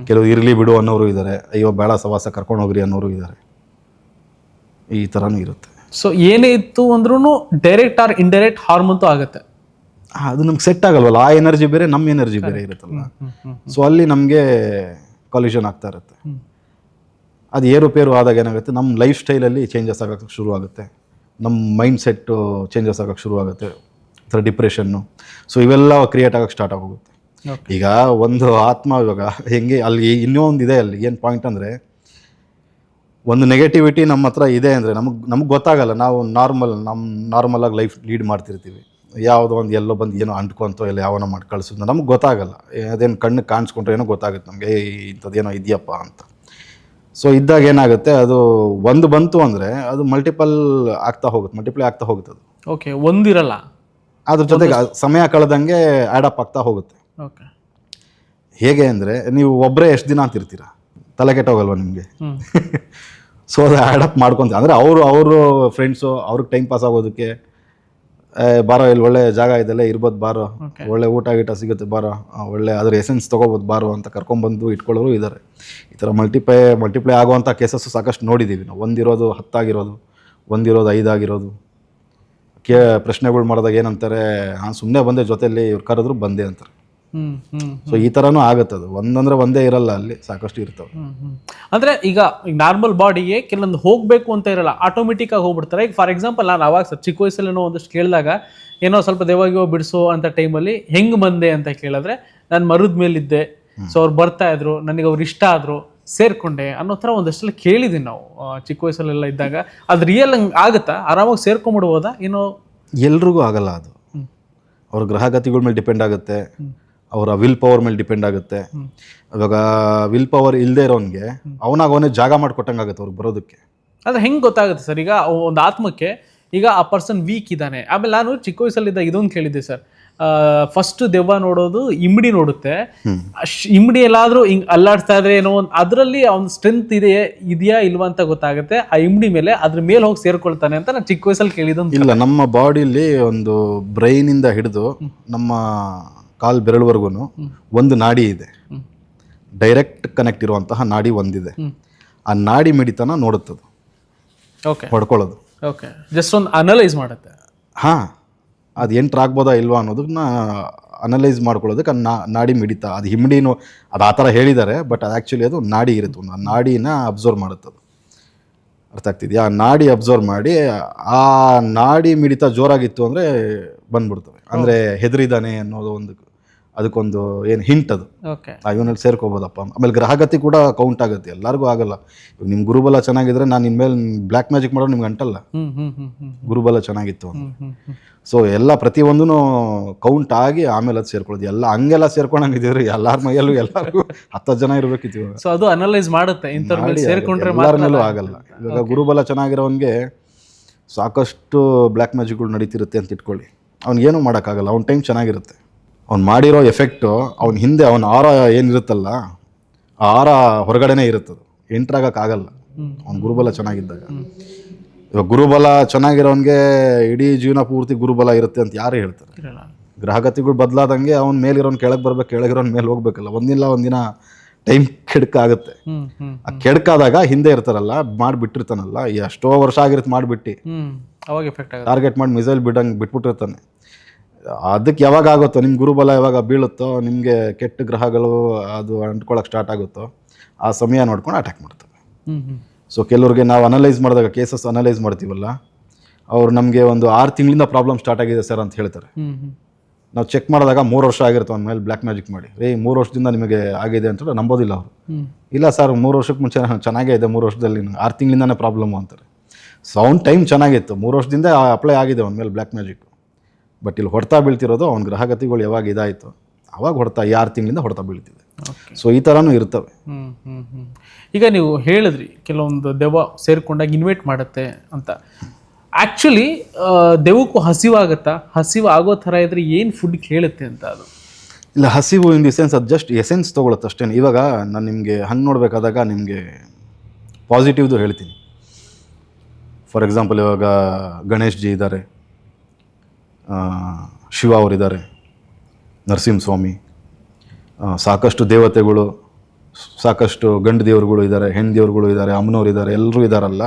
ಕೆಲವು ಇರಲಿ ಬಿಡು ಅನ್ನೋರು ಇದ್ದಾರೆ ಅಯ್ಯೋ ಬೇಡ ಸವಾಸ ಕರ್ಕೊಂಡು ಹೋಗ್ರಿ ಅನ್ನೋರು ಇದ್ದಾರೆ ಈ ಥರನೂ ಇರುತ್ತೆ. ಸೊ ಏನೇ ಇತ್ತು ಅಂದ್ರೂ ಡೈರೆಕ್ಟ್ ಆರ್ ಇಂಡೈರೆಕ್ಟ್ ಹಾರ್ಮ್ ಅಂತೂ ಆಗುತ್ತೆ. ಅದು ನಮ್ಗೆ ಸೆಟ್ ಆಗಲ್ವಲ್ಲ ಆ ಎನರ್ಜಿ ಬೇರೆ ನಮ್ಮ ಎನರ್ಜಿ ಬೇರೆ ಇರುತ್ತಲ್ಲ. ಸೊ ಅಲ್ಲಿ ನಮಗೆ ಕಾಲ್ಯೂಷನ್ ಆಗ್ತಾ ಇರುತ್ತೆ. ಅದು ಏರುಪೇರು ಆದಾಗ ಏನಾಗುತ್ತೆ ನಮ್ಮ ಲೈಫ್ ಸ್ಟೈಲಲ್ಲಿ ಚೇಂಜಸ್ ಆಗೋಕ್ಕೆ ಶುರು ಆಗುತ್ತೆ. ನಮ್ಮ ಮೈಂಡ್ ಸೆಟ್ಟು ಚೇಂಜಸ್ ಆಗೋಕ್ಕೆ ಶುರು ಆಗುತ್ತೆ ಥರ ಡಿಪ್ರೆಷನ್ನು ಸೊ ಇವೆಲ್ಲ ಕ್ರಿಯೇಟ್ ಆಗೋಕ್ಕೆ ಸ್ಟಾರ್ಟ್ ಆಗೋಗುತ್ತೆ. ಈಗ ಒಂದು ಆತ್ಮ ಇವಾಗ ಹೆಂಗೆ ಅಲ್ಲಿ ಇನ್ನೂ ಒಂದು ಇದೆ ಅಲ್ಲಿ. ಏನು ಪಾಯಿಂಟ್ ಅಂದರೆ ಒಂದು ನೆಗೆಟಿವಿಟಿ ನಮ್ಮ ಹತ್ರ ಇದೆ ಅಂದರೆ ನಮಗೆ ನಮಗೆ ಗೊತ್ತಾಗಲ್ಲ. ನಾವು ನಾರ್ಮಲ್ ನಮ್ಮ ನಾರ್ಮಲಾಗಿ ಲೈಫ್ ಲೀಡ್ ಮಾಡ್ತಿರ್ತೀವಿ. ಯಾವುದೋ ಒಂದು ಎಲ್ಲೋ ಬಂದು ಏನೋ ಅಂಟ್ಕೊಂತೋ ಇಲ್ಲ ಯಾವನೋ ಮಾಡಿ ಕಳಿಸೋದು ನಮಗೆ ಗೊತ್ತಾಗಲ್ಲ. ಅದೇನು ಕಣ್ಣು ಕಾಣಿಸ್ಕೊಂಡ್ರೆ ಏನೋ ಗೊತ್ತಾಗುತ್ತೆ ನಮಗೆ. ಏ ಇಂಥದ್ದೇನೋ ಇದೆಯಪ್ಪ ಅಂತ. ಸೊ ಇದ್ದಾಗ ಏನಾಗುತ್ತೆ? ಅದು ಒಂದು ಬಂತು ಅಂದರೆ ಅದು ಮಲ್ಟಿಪಲ್ ಆಗ್ತಾ ಹೋಗುತ್ತೆ ಮಲ್ಟಿಪ್ಲೈ ಆಗ್ತಾ ಹೋಗುತ್ತೆ ಅದು. ಓಕೆ ಒಂದಿರಲ್ಲ. ಅದ್ರ ಜೊತೆಗೆ ಸಮಯ ಕಳೆದಂಗೆ ಅಪ್ ಆಗ್ತಾ ಹೋಗುತ್ತೆ. ಓಕೆ ಹೇಗೆ ಅಂದರೆ ನೀವು ಒಬ್ಬರೇ ಎಷ್ಟು ದಿನ ಅಂತಿರ್ತೀರ ತಲೆ ಕೆಟ್ಟೋಗಲ್ವ ನಿಮಗೆ? ಸೊ ಅದು ಆ್ಯಡಪ್ ಮಾಡ್ಕೊತ ಅಂದರೆ ಅವರು ಅವರು ಫ್ರೆಂಡ್ಸು ಅವ್ರಿಗೆ ಟೈಮ್ ಪಾಸ್ ಆಗೋದಕ್ಕೆ ಬಾರೋ ಇಲ್ಲಿ ಒಳ್ಳೆ ಜಾಗ ಇದೆಲ್ಲ ಇರ್ಬೋದು ಬಾರೋ. ಒಳ್ಳೆ ಊಟ ಗೀಟ ಸಿಗುತ್ತೆ ಬಾರೋ. ಒಳ್ಳೆ ಅದ್ರ ಎಸೆನ್ಸ್ ತೊಗೋಬೋದು ಬಾರೋ ಅಂತ ಕರ್ಕೊಂಬಂದು ಇಟ್ಕೊಳ್ಳೋರು ಇದ್ದಾರೆ ಈ ಥರ ಮಲ್ಟಿಪ್ಲೈ ಮಲ್ಟಿಪ್ಲೈ ಆಗುವಂಥ ಕೇಸಸ್ಸು ಸಾಕಷ್ಟು ನೋಡಿದ್ದೀವಿ ನಾವು. ಒಂದಿರೋದು ಹತ್ತಾಗಿರೋದು ಒಂದಿರೋದು ಐದಾಗಿರೋದು. ಕೇ ಪ್ರಶ್ನೆಗಳು ಮಾಡಿದಾಗ ಏನಂತಾರೆ ಹಾಂ ಸುಮ್ಮನೆ ಬಂದೆ ಜೊತೆಯಲ್ಲಿ ಇವ್ರು ಕರೆದ್ರು ಬಂದೆ ಅಂತಾರೆ. ಸೊ ಈ ಥರನೂ ಆಗುತ್ತೆ ಅದು. ಒಂದಂದ್ರೆ ಒಂದೇ ಇರಲ್ಲ ಅಲ್ಲಿ. ಸಾಕಷ್ಟು ಇರ್ತವೆ. ಅಂದರೆ. ಅಂದ್ರೆ ಈಗ ನಾರ್ಮಲ್ ಬಾಡಿಗೆ ಕೆಲವೊಂದು ಹೋಗಬೇಕು ಅಂತ ಇರಲ್ಲ ಆಟೋಮೆಟಿಕ್ ಆಗಿ ಹೋಗ್ಬಿಡ್ತಾರೆ. ಈಗ ಫಾರ್ ಎಕ್ಸಾಂಪಲ್ ನಾನು ಅವಾಗ ಸರ್ ಚಿಕ್ಕ ವಯಸ್ಸಲ್ಲೇನೋ ಒಂದಷ್ಟು ಕೇಳಿದಾಗ ಏನೋ ಸ್ವಲ್ಪ ದೇವಾಗಿಯೋ ಬಿಡಿಸೋ ಅಂತ ಟೈಮಲ್ಲಿ ಹೆಂಗ್ ಬಂದೆ ಅಂತ ಕೇಳಿದ್ರೆ ನಾನು ಮರದ ಮೇಲಿದ್ದೆ. ಸೊ ಅವ್ರು ಬರ್ತಾ ಇದ್ರು ನನಗೆ ಅವ್ರು ಇಷ್ಟ ಆದ್ರು ಸೇರ್ಕೊಂಡೆ ಅನ್ನೋ ಥರ ಒಂದಷ್ಟೆಲ್ಲ ಕೇಳಿದ್ದೀನಿ ನಾವು ಚಿಕ್ಕ ವಯಸ್ಸಲ್ಲೆಲ್ಲ ಇದ್ದಾಗ. ಅದು ರಿಯಲ್ ಹಂಗೆ ಆಗುತ್ತಾ? ಆರಾಮಾಗಿ ಸೇರ್ಕೊಂಡ್ಬಿಡ್ಬೋದಾ ಏನೋ ಎಲ್ರಿಗೂ ಆಗಲ್ಲ ಅದು. ಅವ್ರ ಗ್ರಹಗತಿಗಳ ಮೇಲೆ ಡಿಪೆಂಡ್ ಆಗುತ್ತೆ. ಅವರ ವಿಲ್ ಪವರ್ ಮೇಲೆ ಡಿಪೆಂಡ್ ಆಗುತ್ತೆ. ಇವಾಗ ವಿಲ್ ಪವರ್ ಇಲ್ಲದೆ ಇರೋನ್ಗೆ ಅವನಾಗ ಅವನೇ ಜಾಗ ಮಾಡಿಕೊಟ್ಟಂಗೆ ಆಗುತ್ತೆ ಅವ್ರಿಗೆ ಬರೋದಕ್ಕೆ. ಆದರೆ ಹೆಂಗೆ ಗೊತ್ತಾಗುತ್ತೆ ಸರ್? ಈಗ ಒಂದು ಆತ್ಮಕ್ಕೆ ಈಗ ಆ ಪರ್ಸನ್ ವೀಕ್ ಇದ್ದಾನೆ. ಆಮೇಲೆ ನಾನು ಚಿಕ್ಕ ವಯಸ್ಸಲ್ಲಿದ್ದಾಗ ಇದೊಂದು ಕೇಳಿದ್ದೆ ಸರ್. ಫಸ್ಟ್ ದೆವ್ವ ನೋಡೋದು ಇಮ್ಡಿ ನೋಡುತ್ತೆ. ಇಮ್ಡಿ ಎಲ್ಲಾದ್ರೂ ಹಿಂಗ್ ಅಲ್ಲಾಡ್ತಾ ಇದ್ರೆ ಏನೋ ಒಂದು ಅದರಲ್ಲಿ ಅವ್ನ ಸ್ಟ್ರೆಂತ್ ಇದೆಯೇ ಇದೆಯಾ ಇಲ್ವಾ ಅಂತ ಗೊತ್ತಾಗುತ್ತೆ. ಆ ಇಮ್ಡಿ ಮೇಲೆ ಅದ್ರ ಮೇಲೆ ಹೋಗಿ ಸೇರ್ಕೊಳ್ತಾನೆ ಅಂತ ನಾನು ಚಿಕ್ಕ ವಯಸ್ಸಲ್ಲಿ ಕೇಳಿದೊಂದು ಇಲ್ಲ ನಮ್ಮ ಬಾಡಿಲಿ ಒಂದು ಬ್ರೈನಿಂದ ಹಿಡಿದು ನಮ್ಮ ಕಾಲ್ ಬೆರಳುವರೆಗೂ ಒಂದು ನಾಡಿ ಇದೆ. ಡೈರೆಕ್ಟ್ ಕನೆಕ್ಟ್ ಇರುವಂತಹ ನಾಡಿ ಒಂದಿದೆ. ಆ ನಾಡಿ ಮಿಡಿತನ ನೋಡುತ್ತದು. ಓಕೆ ಹೊಡ್ಕೊಳ್ಳೋದು. ಓಕೆ ಜಸ್ಟ್ ಒಂದು ಅನಲೈಸ್ ಮಾಡುತ್ತೆ. ಹಾಂ ಅದು ಎಂಟ್ರ್ ಆಗ್ಬೋದಾ ಇಲ್ವಾ ಅನ್ನೋದನ್ನ ಅನಲೈಸ್ ಮಾಡ್ಕೊಳ್ಳೋದಕ್ಕೆ ಅದು ನಾ ನಾಡಿ ಮಿಡಿತ. ಅದು ಹಿಮ್ಡಿನೂ ಅದು ಆ ಥರ ಹೇಳಿದ್ದಾರೆ ಬಟ್ ಅದು ಆ್ಯಕ್ಚುಲಿ ಅದು ನಾಡಿ ಇರುತ್ತೆ. ಒಂದು ಆ ನಾಡಿನ ಅಬ್ಸರ್ವ್ ಮಾಡುತ್ತದು. ಅದು ಅರ್ಥ ಆಗ್ತಿದೆಯಾ? ಆ ನಾಡಿ ಅಬ್ಸರ್ವ್ ಮಾಡಿ ಆ ನಾಡಿ ಮಿಡಿತ ಜೋರಾಗಿತ್ತು ಅಂದರೆ ಬಂದ್ಬಿಡ್ತವೆ. ಅಂದರೆ ಹೆದರಿದಾನೆ ಅನ್ನೋದು ಒಂದು ಅದಕ್ಕೊಂದು ಏನು ಹಿಂಟ್ ಅದು. ಇವನಲ್ಲಿ ಸೇರ್ಕೋಬೋದಪ್ಪ ಆಮೇಲೆ ಗ್ರಹಗತಿ ಕೂಡ ಕೌಂಟ್ ಆಗುತ್ತೆ ಎಲ್ಲರಿಗೂ ಆಗಲ್ಲ. ಇವಾಗ ನಿಮ್ಮ ಗುರುಬಲ ಚೆನ್ನಾಗಿದ್ರೆ ನಾನು ಇನ್ಮೇಲೆ ಬ್ಲ್ಯಾಕ್ ಮ್ಯಾಜಿಕ್ ಮಾಡೋ ನಿಮ್ಗೆ ಅಂಟಲ್ಲ. ಗುರುಬಲ ಚೆನ್ನಾಗಿತ್ತು ಅಂತ. ಸೊ ಎಲ್ಲ ಪ್ರತಿಯೊಂದೂ ಕೌಂಟ್ ಆಗಿ ಆಮೇಲೆ ಅದು ಸೇರ್ಕೊಳ್ಳೋದು. ಎಲ್ಲ ಹಂಗೆಲ್ಲ ಸೇರ್ಕೊಂಡಂಗಿದ್ದೀವ್ರಿ ಎಲ್ಲಾರ ಮೈಯಲ್ಲೂ ಎಲ್ಲರಿಗೂ ಹತ್ತು ಜನ ಇರಬೇಕಿತ್ತು ಸೊ ಅದು ಅನಲೈಸ್ ಮಾಡುತ್ತೆ. ಮೇಲೆ ಸೇರ್ಕೊಂಡ್ರೆ ಮೇಲೂ ಆಗಲ್ಲ. ಇವಾಗ ಗುರುಬಲ ಚೆನ್ನಾಗಿರೋನ್ಗೆ ಸಾಕಷ್ಟು ಬ್ಲ್ಯಾಕ್ ಮ್ಯಾಜಿಕ್ಗಳು ನಡೀತಿರುತ್ತೆ ಅಂತ ಇಟ್ಕೊಳ್ಳಿ. ಅವ್ನಿಗೇನು ಮಾಡೋಕ್ಕಾಗಲ್ಲ. ಅವ್ನ ಟೈಮ್ ಚೆನ್ನಾಗಿರುತ್ತೆ. ಅವ್ನು ಮಾಡಿರೋ ಎಫೆಕ್ಟು ಅವ್ನ ಹಿಂದೆ ಅವನ ಆರ ಏನಿರುತ್ತಲ್ಲ ಆ ಆರ ಹೊರಗಡೆನೇ ಇರುತ್ತದು. ಎಂಟ್ರಾಗಕ್ಕಾಗಲ್ಲ ಅವ್ನ ಗುರುಬಲ ಚೆನ್ನಾಗಿದ್ದಾಗ. ಇವಾಗ ಗುರುಬಲ ಚೆನ್ನಾಗಿರೋನ್ಗೆ ಇಡೀ ಜೀವನ ಪೂರ್ತಿ ಗುರುಬಲ ಇರುತ್ತೆ ಅಂತ ಯಾರು ಹೇಳ್ತಾರೆ. ಗ್ರಹಗತಿಗಳು ಬದಲಾದಂಗೆ ಅವ್ನ ಮೇಲಿರೋನ್ ಕೆಳಗೆ ಬರ್ಬೇಕು ಕೆಳಗಿರೋನ್ ಮೇಲೆ ಹೋಗ್ಬೇಕಲ್ಲ. ಒಂದಿಲ್ಲ ಒಂದಿನ ಟೈಮ್ ಕೆಡ್ಕಾಗುತ್ತೆ. ಆ ಕೆಡ್ಕಾದಾಗ ಹಿಂದೆ ಇರ್ತಾರಲ್ಲ ಮಾಡಿಬಿಟ್ಟಿರ್ತಾನಲ್ಲ ಎಷ್ಟೋ ವರ್ಷ ಆಗಿರುತ್ತೆ ಮಾಡಿಬಿಟ್ಟು. ಟಾರ್ಗೆಟ್ ಮಾಡಿ ಮಿಸೈಲ್ ಬಿಡಂಗೆ ಬಿಟ್ಬಿಟ್ಟಿರ್ತಾನೆ. ಅದಕ್ಕೆ ಯಾವಾಗ ಆಗುತ್ತೋ ನಿಮ್ಮ ಗುರುಬಲ ಯಾವಾಗ ಬೀಳುತ್ತೋ ನಿಮಗೆ ಕೆಟ್ಟ ಗ್ರಹಗಳು ಅದು ಅಂಟ್ಕೊಳ್ಳೋಕೆ ಸ್ಟಾರ್ಟ್ ಆಗುತ್ತೋ ಆ ಸಮಯ ನೋಡ್ಕೊಂಡು ಅಟ್ಯಾಕ್ ಮಾಡ್ತವೆ ಸೊ ಕೆಲವ್ರಿಗೆ ನಾವು ಅನಲೈಸ್ ಮಾಡಿದಾಗ ಕೇಸಸ್ ಅನಲೈಸ್ ಮಾಡ್ತೀವಲ್ಲ ಅವ್ರು ನಮಗೆ ಒಂದು ಆರು ತಿಂಗಳಿಂದ ಪ್ರಾಬ್ಲಮ್ ಸ್ಟಾರ್ಟ್ ಆಗಿದೆ ಸರ್ ಅಂತ ಹೇಳ್ತಾರೆ. ನಾವು ಚೆಕ್ ಮಾಡಿದಾಗ ಮೂರು ವರ್ಷ ಆಗಿರುತ್ತೆ ಅವ್ನ ಮೇಲೆ ಬ್ಲ್ಯಾಕ್ ಮ್ಯಾಜಿಕ್ ಮಾಡಿ. ರೇ ಮೂರು ವರ್ಷದಿಂದ ನಿಮಗೆ ಆಗಿದೆ ಅಂತ ನಂಬೋದಿಲ್ಲ ಅವರು. ಇಲ್ಲ ಸರ್ ಮೂರು ವರ್ಷಕ್ಕೆ ಮುಂಚೆ ನಾನು ಚೆನ್ನಾಗೇ ಇದೆ ಮೂರು ವರ್ಷದಲ್ಲಿ ಆರು ತಿಂಗಳಿಂದನೇ ಪ್ರಾಬ್ಲಮ್ ಅಂತಾರೆ. ಸೌಂಡ್ ಅವ್ನ ಟೈಮ್ ಚೆನ್ನಾಗಿತ್ತು. ಮೂರು ವರ್ಷದಿಂದ ಅಪ್ಲೈ ಆಗಿದೆ ಅವ್ನ ಮೇಲೆ ಬ್ಲ್ಯಾಕ್ ಮ್ಯಾಜಿಕ್ ಬಟ್ ಇಲ್ಲಿ ಹೊಡ್ತಾ ಬೀಳ್ತಿರೋದು ಅವ್ನ ಗ್ರಹಗತಿಗಳು ಯಾವಾಗ ಇದಾಯಿತು ಅವಾಗ ಹೊಡ್ತಾ ಈ ಆರು ತಿಂಗಳಿಂದ ಹೊಡ್ತಾ ಬೀಳ್ತಿದೆ. ಸೊ ಈ ಥರನೂ ಇರ್ತವೆ. ಈಗ ನೀವು ಹೇಳಿದ್ರಿ ಕೆಲವೊಂದು ದೆವ್ವ ಸೇರ್ಕೊಂಡಾಗ ಇನ್ವೈಟ್ ಮಾಡುತ್ತೆ ಅಂತ. ಆ್ಯಕ್ಚುಲಿ ದೆವ್ವಕ್ಕೂ ಹಸಿವಾಗತ್ತಾ ಹಸಿವು ಆಗೋ ಥರ ಇದ್ರೆ ಏನು ಫುಡ್ ಕೇಳುತ್ತೆ ಅಂತ ಅದು? ಇಲ್ಲ ಹಸಿವು ಇನ್ ದಿ ಸೆನ್ಸ್ ಅದು ಜಸ್ಟ್ ಎಸೆನ್ಸ್ ತೊಗೊಳುತ್ತೆ ಅಷ್ಟೇ ಇವಾಗ ನಾನು ನಿಮಗೆ ಹಂಗೆ ನೋಡಬೇಕಾದಾಗ ನಿಮಗೆ ಪಾಸಿಟಿವ್ದು ಹೇಳ್ತೀನಿ. ಫಾರ್ ಎಕ್ಸಾಂಪಲ್ ಇವಾಗ ಗಣೇಶ್ ಜಿ ಇದ್ದಾರೆ ಶಿವ ಅವರಿದ್ದಾರೆ ನರಸಿಂಹಸ್ವಾಮಿ. ಸಾಕಷ್ಟು ದೇವತೆಗಳು ಸಾಕಷ್ಟು ಗಂಡು ದೇವರುಗಳು ಇದ್ದಾರೆ ಹೆಣ್ಣು ದೇವರುಗಳು ಇದ್ದಾರೆ ಅಮ್ಮನವ್ರು ಇದ್ದಾರೆ ಎಲ್ಲರೂ ಇದ್ದಾರಲ್ಲ.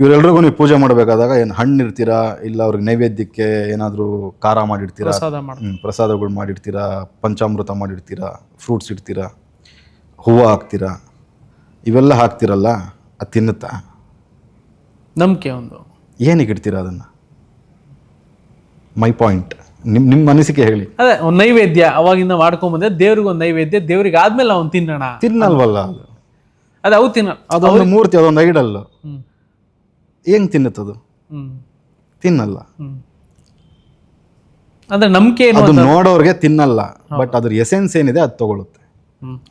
ಇವರೆಲ್ರಿಗೂ ನೀವು ಪೂಜೆ ಮಾಡಬೇಕಾದಾಗ ಏನು ಹಣ್ಣು ಇರ್ತೀರಾ ಇಲ್ಲ ಅವ್ರಿಗೆ ನೈವೇದ್ಯಕ್ಕೆ ಏನಾದರೂ ಖಾರ ಮಾಡಿರ್ತೀರಾ ಪ್ರಸಾದ ಮಾಡ ಪ್ರಸಾದಗಳು ಮಾಡಿರ್ತೀರಾ ಪಂಚಾಮೃತ ಮಾಡಿರ್ತೀರಾ ಫ್ರೂಟ್ಸ್ ಇಡ್ತೀರಾ ಹೂವು ಹಾಕ್ತೀರಾ ಇವೆಲ್ಲ ಹಾಕ್ತಿರಲ್ಲ ಅದು ತಿನ್ನುತ್ತಾ? ನಂಬಿಕೆ ಒಂದು. ಏನಕ್ಕೆ ಇಡ್ತೀರಾ ಅದನ್ನು? ಮೈ ಪಾಯಿಂಟ್ ನಿಮ್ಮ ನಿಮ್ಮ ಅನಿಸಿಕೆ ಹೇಳಿ. ಅದೇ ಒಂದು ನೈವೇದ್ಯ ಅವಾಗಿಂದ ಮಾಡ್ಕೊಂಬಂದೆ ದೇವ್ರಿಗೆ ಒಂದು ನೈವೇದ್ಯ ದೇವ್ರಿಗೆ ಆದ್ಮೇಲೆ ಅವ್ನು ತಿನ್ನೋಣ. ತಿನ್ನಲ್ವಲ್ಲ? ಅದು ಅದೇ ಅವು ತಿನ್ನ ಅದೊಂದು ಮೂರ್ತಿ ಅದೊಂದು ಐಡಲ್. ಹೆಂಗ್ ತಿನ್ನುತ್ತದು? ತಿನ್ನಲ್ಲ. ಅಂದ್ರೆ ನಂಬಿಕೆ ಅದು ನೋಡೋರಿಗೆ ತಿನ್ನಲ್ಲ ಬಟ್ ಅದ್ರ ಎಸೆನ್ಸ್ ಏನಿದೆ ಅದು ತಗೊಳುತ್ತೆ.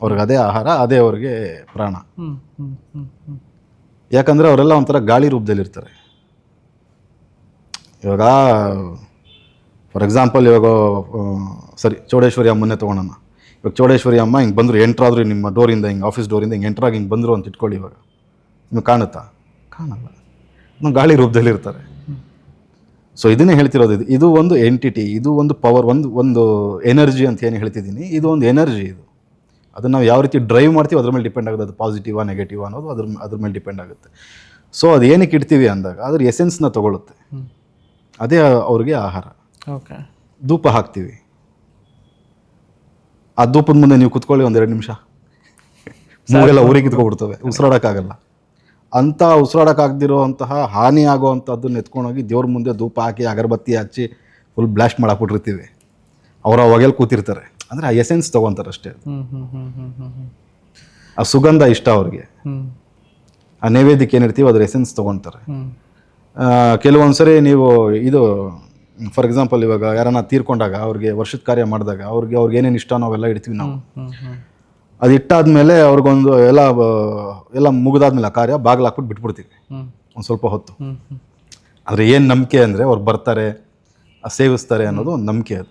ಅವ್ರಿಗೆ ಅದೇ ಆಹಾರ ಅದೇ ಅವ್ರಿಗೆ ಪ್ರಾಣ. ಯಾಕಂದರೆ ಅವರೆಲ್ಲ ಒಂಥರ ಗಾಳಿ ರೂಪದಲ್ಲಿರ್ತಾರೆ. ಇವಾಗ ಫಾರ್ ಎಕ್ಸಾಂಪಲ್ ಇವಾಗ ಸರಿ ಚೌಡೇಶ್ವರಿ ಅಮ್ಮನ್ನೇ ತೊಗೊಳೋಣ. ಇವಾಗ ಚೌಡೇಶ್ವರಿ ಅಮ್ಮ ಹಿಂಗೆ ಬಂದರು ಎಂಟ್ರಾದರೂ ನಿಮ್ಮ ಡೋರಿಂದ ಹಿಂಗೆ ಆಫೀಸ್ ಡೋರಿಂದ ಹಿಂಗೆ ಎಂಟ್ರಾಗಿ ಹಿಂಗೆ ಬಂದರು ಅಂತ ಇಟ್ಕೊಳ್ಳಿ ಇವಾಗ. ನಿಮ್ಗೆ ಕಾಣುತ್ತಾ? ಕಾಣಲ್ಲ. ಇನ್ನು ಗಾಳಿ ರೂಪದಲ್ಲಿ ಇರ್ತಾರೆ. ಸೊ ಇದನ್ನೇ ಹೇಳ್ತಿರೋದು ಇದು ಇದು ಒಂದು ಎಂಟಿಟಿ ಇದು ಒಂದು ಪವರ್ ಒಂದು ಒಂದು ಎನರ್ಜಿ ಅಂತ ಏನು ಹೇಳ್ತಿದ್ದೀನಿ ಇದು ಒಂದು ಎನರ್ಜಿ ಇದು. ಅದನ್ನು ನಾವು ಯಾವ ರೀತಿ ಡ್ರೈವ್ ಮಾಡ್ತೀವಿ ಅದ್ರ ಮೇಲೆ ಡಿಪೆಂಡ್ ಆಗುತ್ತೆ ಅದು ಪಾಸಿಟಿವಾ ನೆಗೆಟಿವ್ ಅನ್ನೋದು ಅದ್ರ ಅದ್ರ ಮೇಲೆ ಡಿಪೆಂಡ್ ಆಗುತ್ತೆ. ಸೊ ಅದು ಏನಕ್ಕೆ ಇಡ್ತೀವಿ ಅಂದಾಗ ಅದ್ರ ಎಸೆನ್ಸ್ನ ತೊಗೊಳುತ್ತೆ. ಅದೇ ಅವ್ರಿಗೆ ಆಹಾರ. ಧೂಪ ಹಾಕ್ತೀವಿ. ಆ ಧೂಪದ ಮುಂದೆ ನೀವು ಕುತ್ಕೊಳ್ಳಿ ಒಂದೆರಡು ನಿಮಿಷ. ಮೂಗೆಲ್ಲ ಊರಿಗೆ ಕಿತ್ಕೊಬಿಡ್ತವೆ ಉಸಿರಾಡೋಕ್ಕಾಗಲ್ಲ. ಅಂಥ ಉಸಿರಾಡೋಕ್ಕಾಗದಿರೋಂತಹ ಹಾನಿ ಆಗೋವಂಥದ್ದನ್ನ ಎತ್ಕೊಂಡೋಗಿ ದೇವ್ರ ಮುಂದೆ ಧೂಪ ಹಾಕಿ ಅಗರಬತ್ತಿ ಹಚ್ಚಿ ಫುಲ್ ಬ್ಲಾಸ್ಟ್ ಮಾಡಾಕ್ಬಿಟ್ಟಿರ್ತೀವಿ. ಅವರ ಹೊಗೆಲಿ ಕೂತಿರ್ತಾರೆ. ಅಂದರೆ ಆ ಎಸೆನ್ಸ್ ತೊಗೊತಾರೆ ಅಷ್ಟೇ. ಆ ಸುಗಂಧ ಇಷ್ಟ ಅವ್ರಿಗೆ. ಆ ನೈವೇದ್ಯಕ್ಕೆ ಏನಿರ್ತೀವಿ ಅದ್ರ ಎಸೆನ್ಸ್ ತೊಗೊತಾರೆ. ಕೆಲವೊಂದು ಸರಿ ನೀವು ಇದು ಫಾರ್ ಎಕ್ಸಾಂಪಲ್ ಇವಾಗ ಯಾರನ್ನ ತೀರ್ಕೊಂಡಾಗ ಅವ್ರಿಗೆ ವರ್ಷದ ಕಾರ್ಯ ಮಾಡಿದಾಗ ಅವ್ರಿಗೆ ಅವ್ರಿಗೆ ಏನೇನು ಇಷ್ಟ ನಾವೆಲ್ಲ ಇಡ್ತೀವಿ ನಾವು. ಅದು ಇಟ್ಟಾದ್ಮೇಲೆ ಅವ್ರಿಗೊಂದು ಎಲ್ಲ ಎಲ್ಲ ಮುಗಿದಾದ್ಮೇಲೆ ಆ ಕಾರ್ಯ ಬಾಗಿಲು ಹಾಕ್ಬಿಟ್ಟು ಬಿಟ್ಬಿಡ್ತೀವಿ. ಒಂದು ಸ್ವಲ್ಪ ಹೊತ್ತು. ಆದರೆ ಏನು ನಂಬಿಕೆ ಅಂದರೆ ಅವ್ರು ಬರ್ತಾರೆ ಸೇವಿಸ್ತಾರೆ ಅನ್ನೋದು ಒಂದು ನಂಬಿಕೆ ಅದು.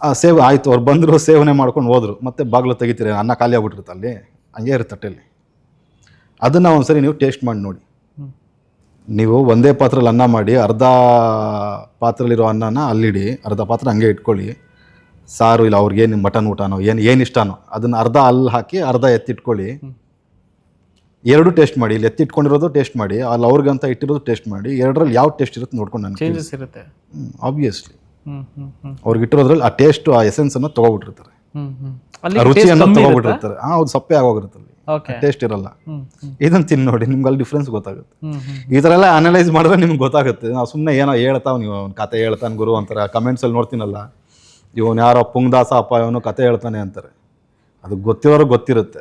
ಆ ಸೇವೆ ಆಯಿತು ಅವ್ರು ಬಂದರು ಸೇವನೆ ಮಾಡ್ಕೊಂಡು ಹೋದರು ಮತ್ತೆ ಬಾಗಿಲು ತೆಗಿತೀರಿ ಅನ್ನ ಖಾಲಿ ಆಗ್ಬಿಟ್ಟಿರುತ್ತೆ ಅಲ್ಲಿ ಹಂಗೆ ಇರುತ್ತೆ ತಟ್ಟೆಯಲ್ಲಿ ಅದನ್ನು ಒಂದ್ಸರಿ ನೀವು ಟೇಸ್ಟ್ ಮಾಡಿ ನೋಡಿ. ನೀವು ಒಂದೇ ಪಾತ್ರೆಲಿ ಅನ್ನ ಮಾಡಿ ಅರ್ಧ ಪಾತ್ರೆಲಿರೋ ಅನ್ನನ ಅಲ್ಲಿಡಿ ಅರ್ಧ ಪಾತ್ರೆ ಹಂಗೆ ಇಟ್ಕೊಳ್ಳಿ. ಸಾರು ಇಲ್ಲ ಅವ್ರಿಗೇನು ಮಟನ್ ಊಟನೋ ಏನು ಏನು ಇಷ್ಟನೋ ಅದನ್ನು ಅರ್ಧ ಅಲ್ಲಿ ಹಾಕಿ ಅರ್ಧ ಎತ್ತಿಟ್ಕೊಳ್ಳಿ. ಎರಡು ಟೇಸ್ಟ್ ಮಾಡಿ ಇಲ್ಲಿ ಎತ್ತಿಟ್ಕೊಂಡಿರೋದು ಟೇಸ್ಟ್ ಮಾಡಿ ಅಲ್ಲಿ ಅವ್ರಿಗಂತ ಇಟ್ಟಿರೋದು ಟೇಸ್ಟ್ ಮಾಡಿ ಎರಡರಲ್ಲಿ ಯಾವ ಟೇಸ್ಟ್ ಇರುತ್ತೆ ನೋಡ್ಕೊಂಡು ನನಗೆ ಚೇಂಜಸ್ ಇರುತ್ತೆ. ಆಬ್ವಿಯಸ್ಲಿ ಅವ್ರಿಗೆ ಇಟ್ಟಿರೋದ್ರಲ್ಲಿ ಆ ಟೇಸ್ಟ್ ಆ ಎಸೆನ್ಸನ್ನು ತೊಗೊಬಿಟ್ಟಿರ್ತಾರೆ. ರುಚಿಯನ್ನು ತೊಗೊಬಿಟ್ಟಿರ್ತಾರೆ. ಹಾಂ ಅದು ಸಪ್ಪೆ ಆಗೋಗಿರುತ್ತೆ ಅಲ್ಲಿ ಓಕೆ ಟೇಸ್ಟ್ ಇರಲ್ಲ. ಇದನ್ನ ತಿನ್ ನೋಡಿ ನಿಮ್ಗೆ ಅಲ್ಲಿ ಡಿಫ್ರೆನ್ಸ್ ಗೊತ್ತಾಗುತ್ತೆ ಈ ಥರ ಎಲ್ಲ ಅನಲೈಸ್ ಮಾಡಿದ್ರೆ ನಿಮ್ಗೆ ಗೊತ್ತಾಗುತ್ತೆ. ನಾವು ಸುಮ್ಮನೆ ಏನೋ ಹೇಳ್ತಾವ್ ನೀವು ಅವ್ನು ಕತೆ ಹೇಳ್ತಾನೆ ಗುರು ಅಂತಾರೆ ಕಮೆಂಟ್ಸಲ್ಲಿ ನೋಡ್ತೀನಲ್ಲ. ಇವನು ಯಾರೋ ಪುಂಗ್ದಾಸ ಅಪ್ಪ ಇವನು ಕತೆ ಹೇಳ್ತಾನೆ ಅಂತಾರೆ. ಅದು ಗೊತ್ತಿರೋರು ಗೊತ್ತಿರುತ್ತೆ.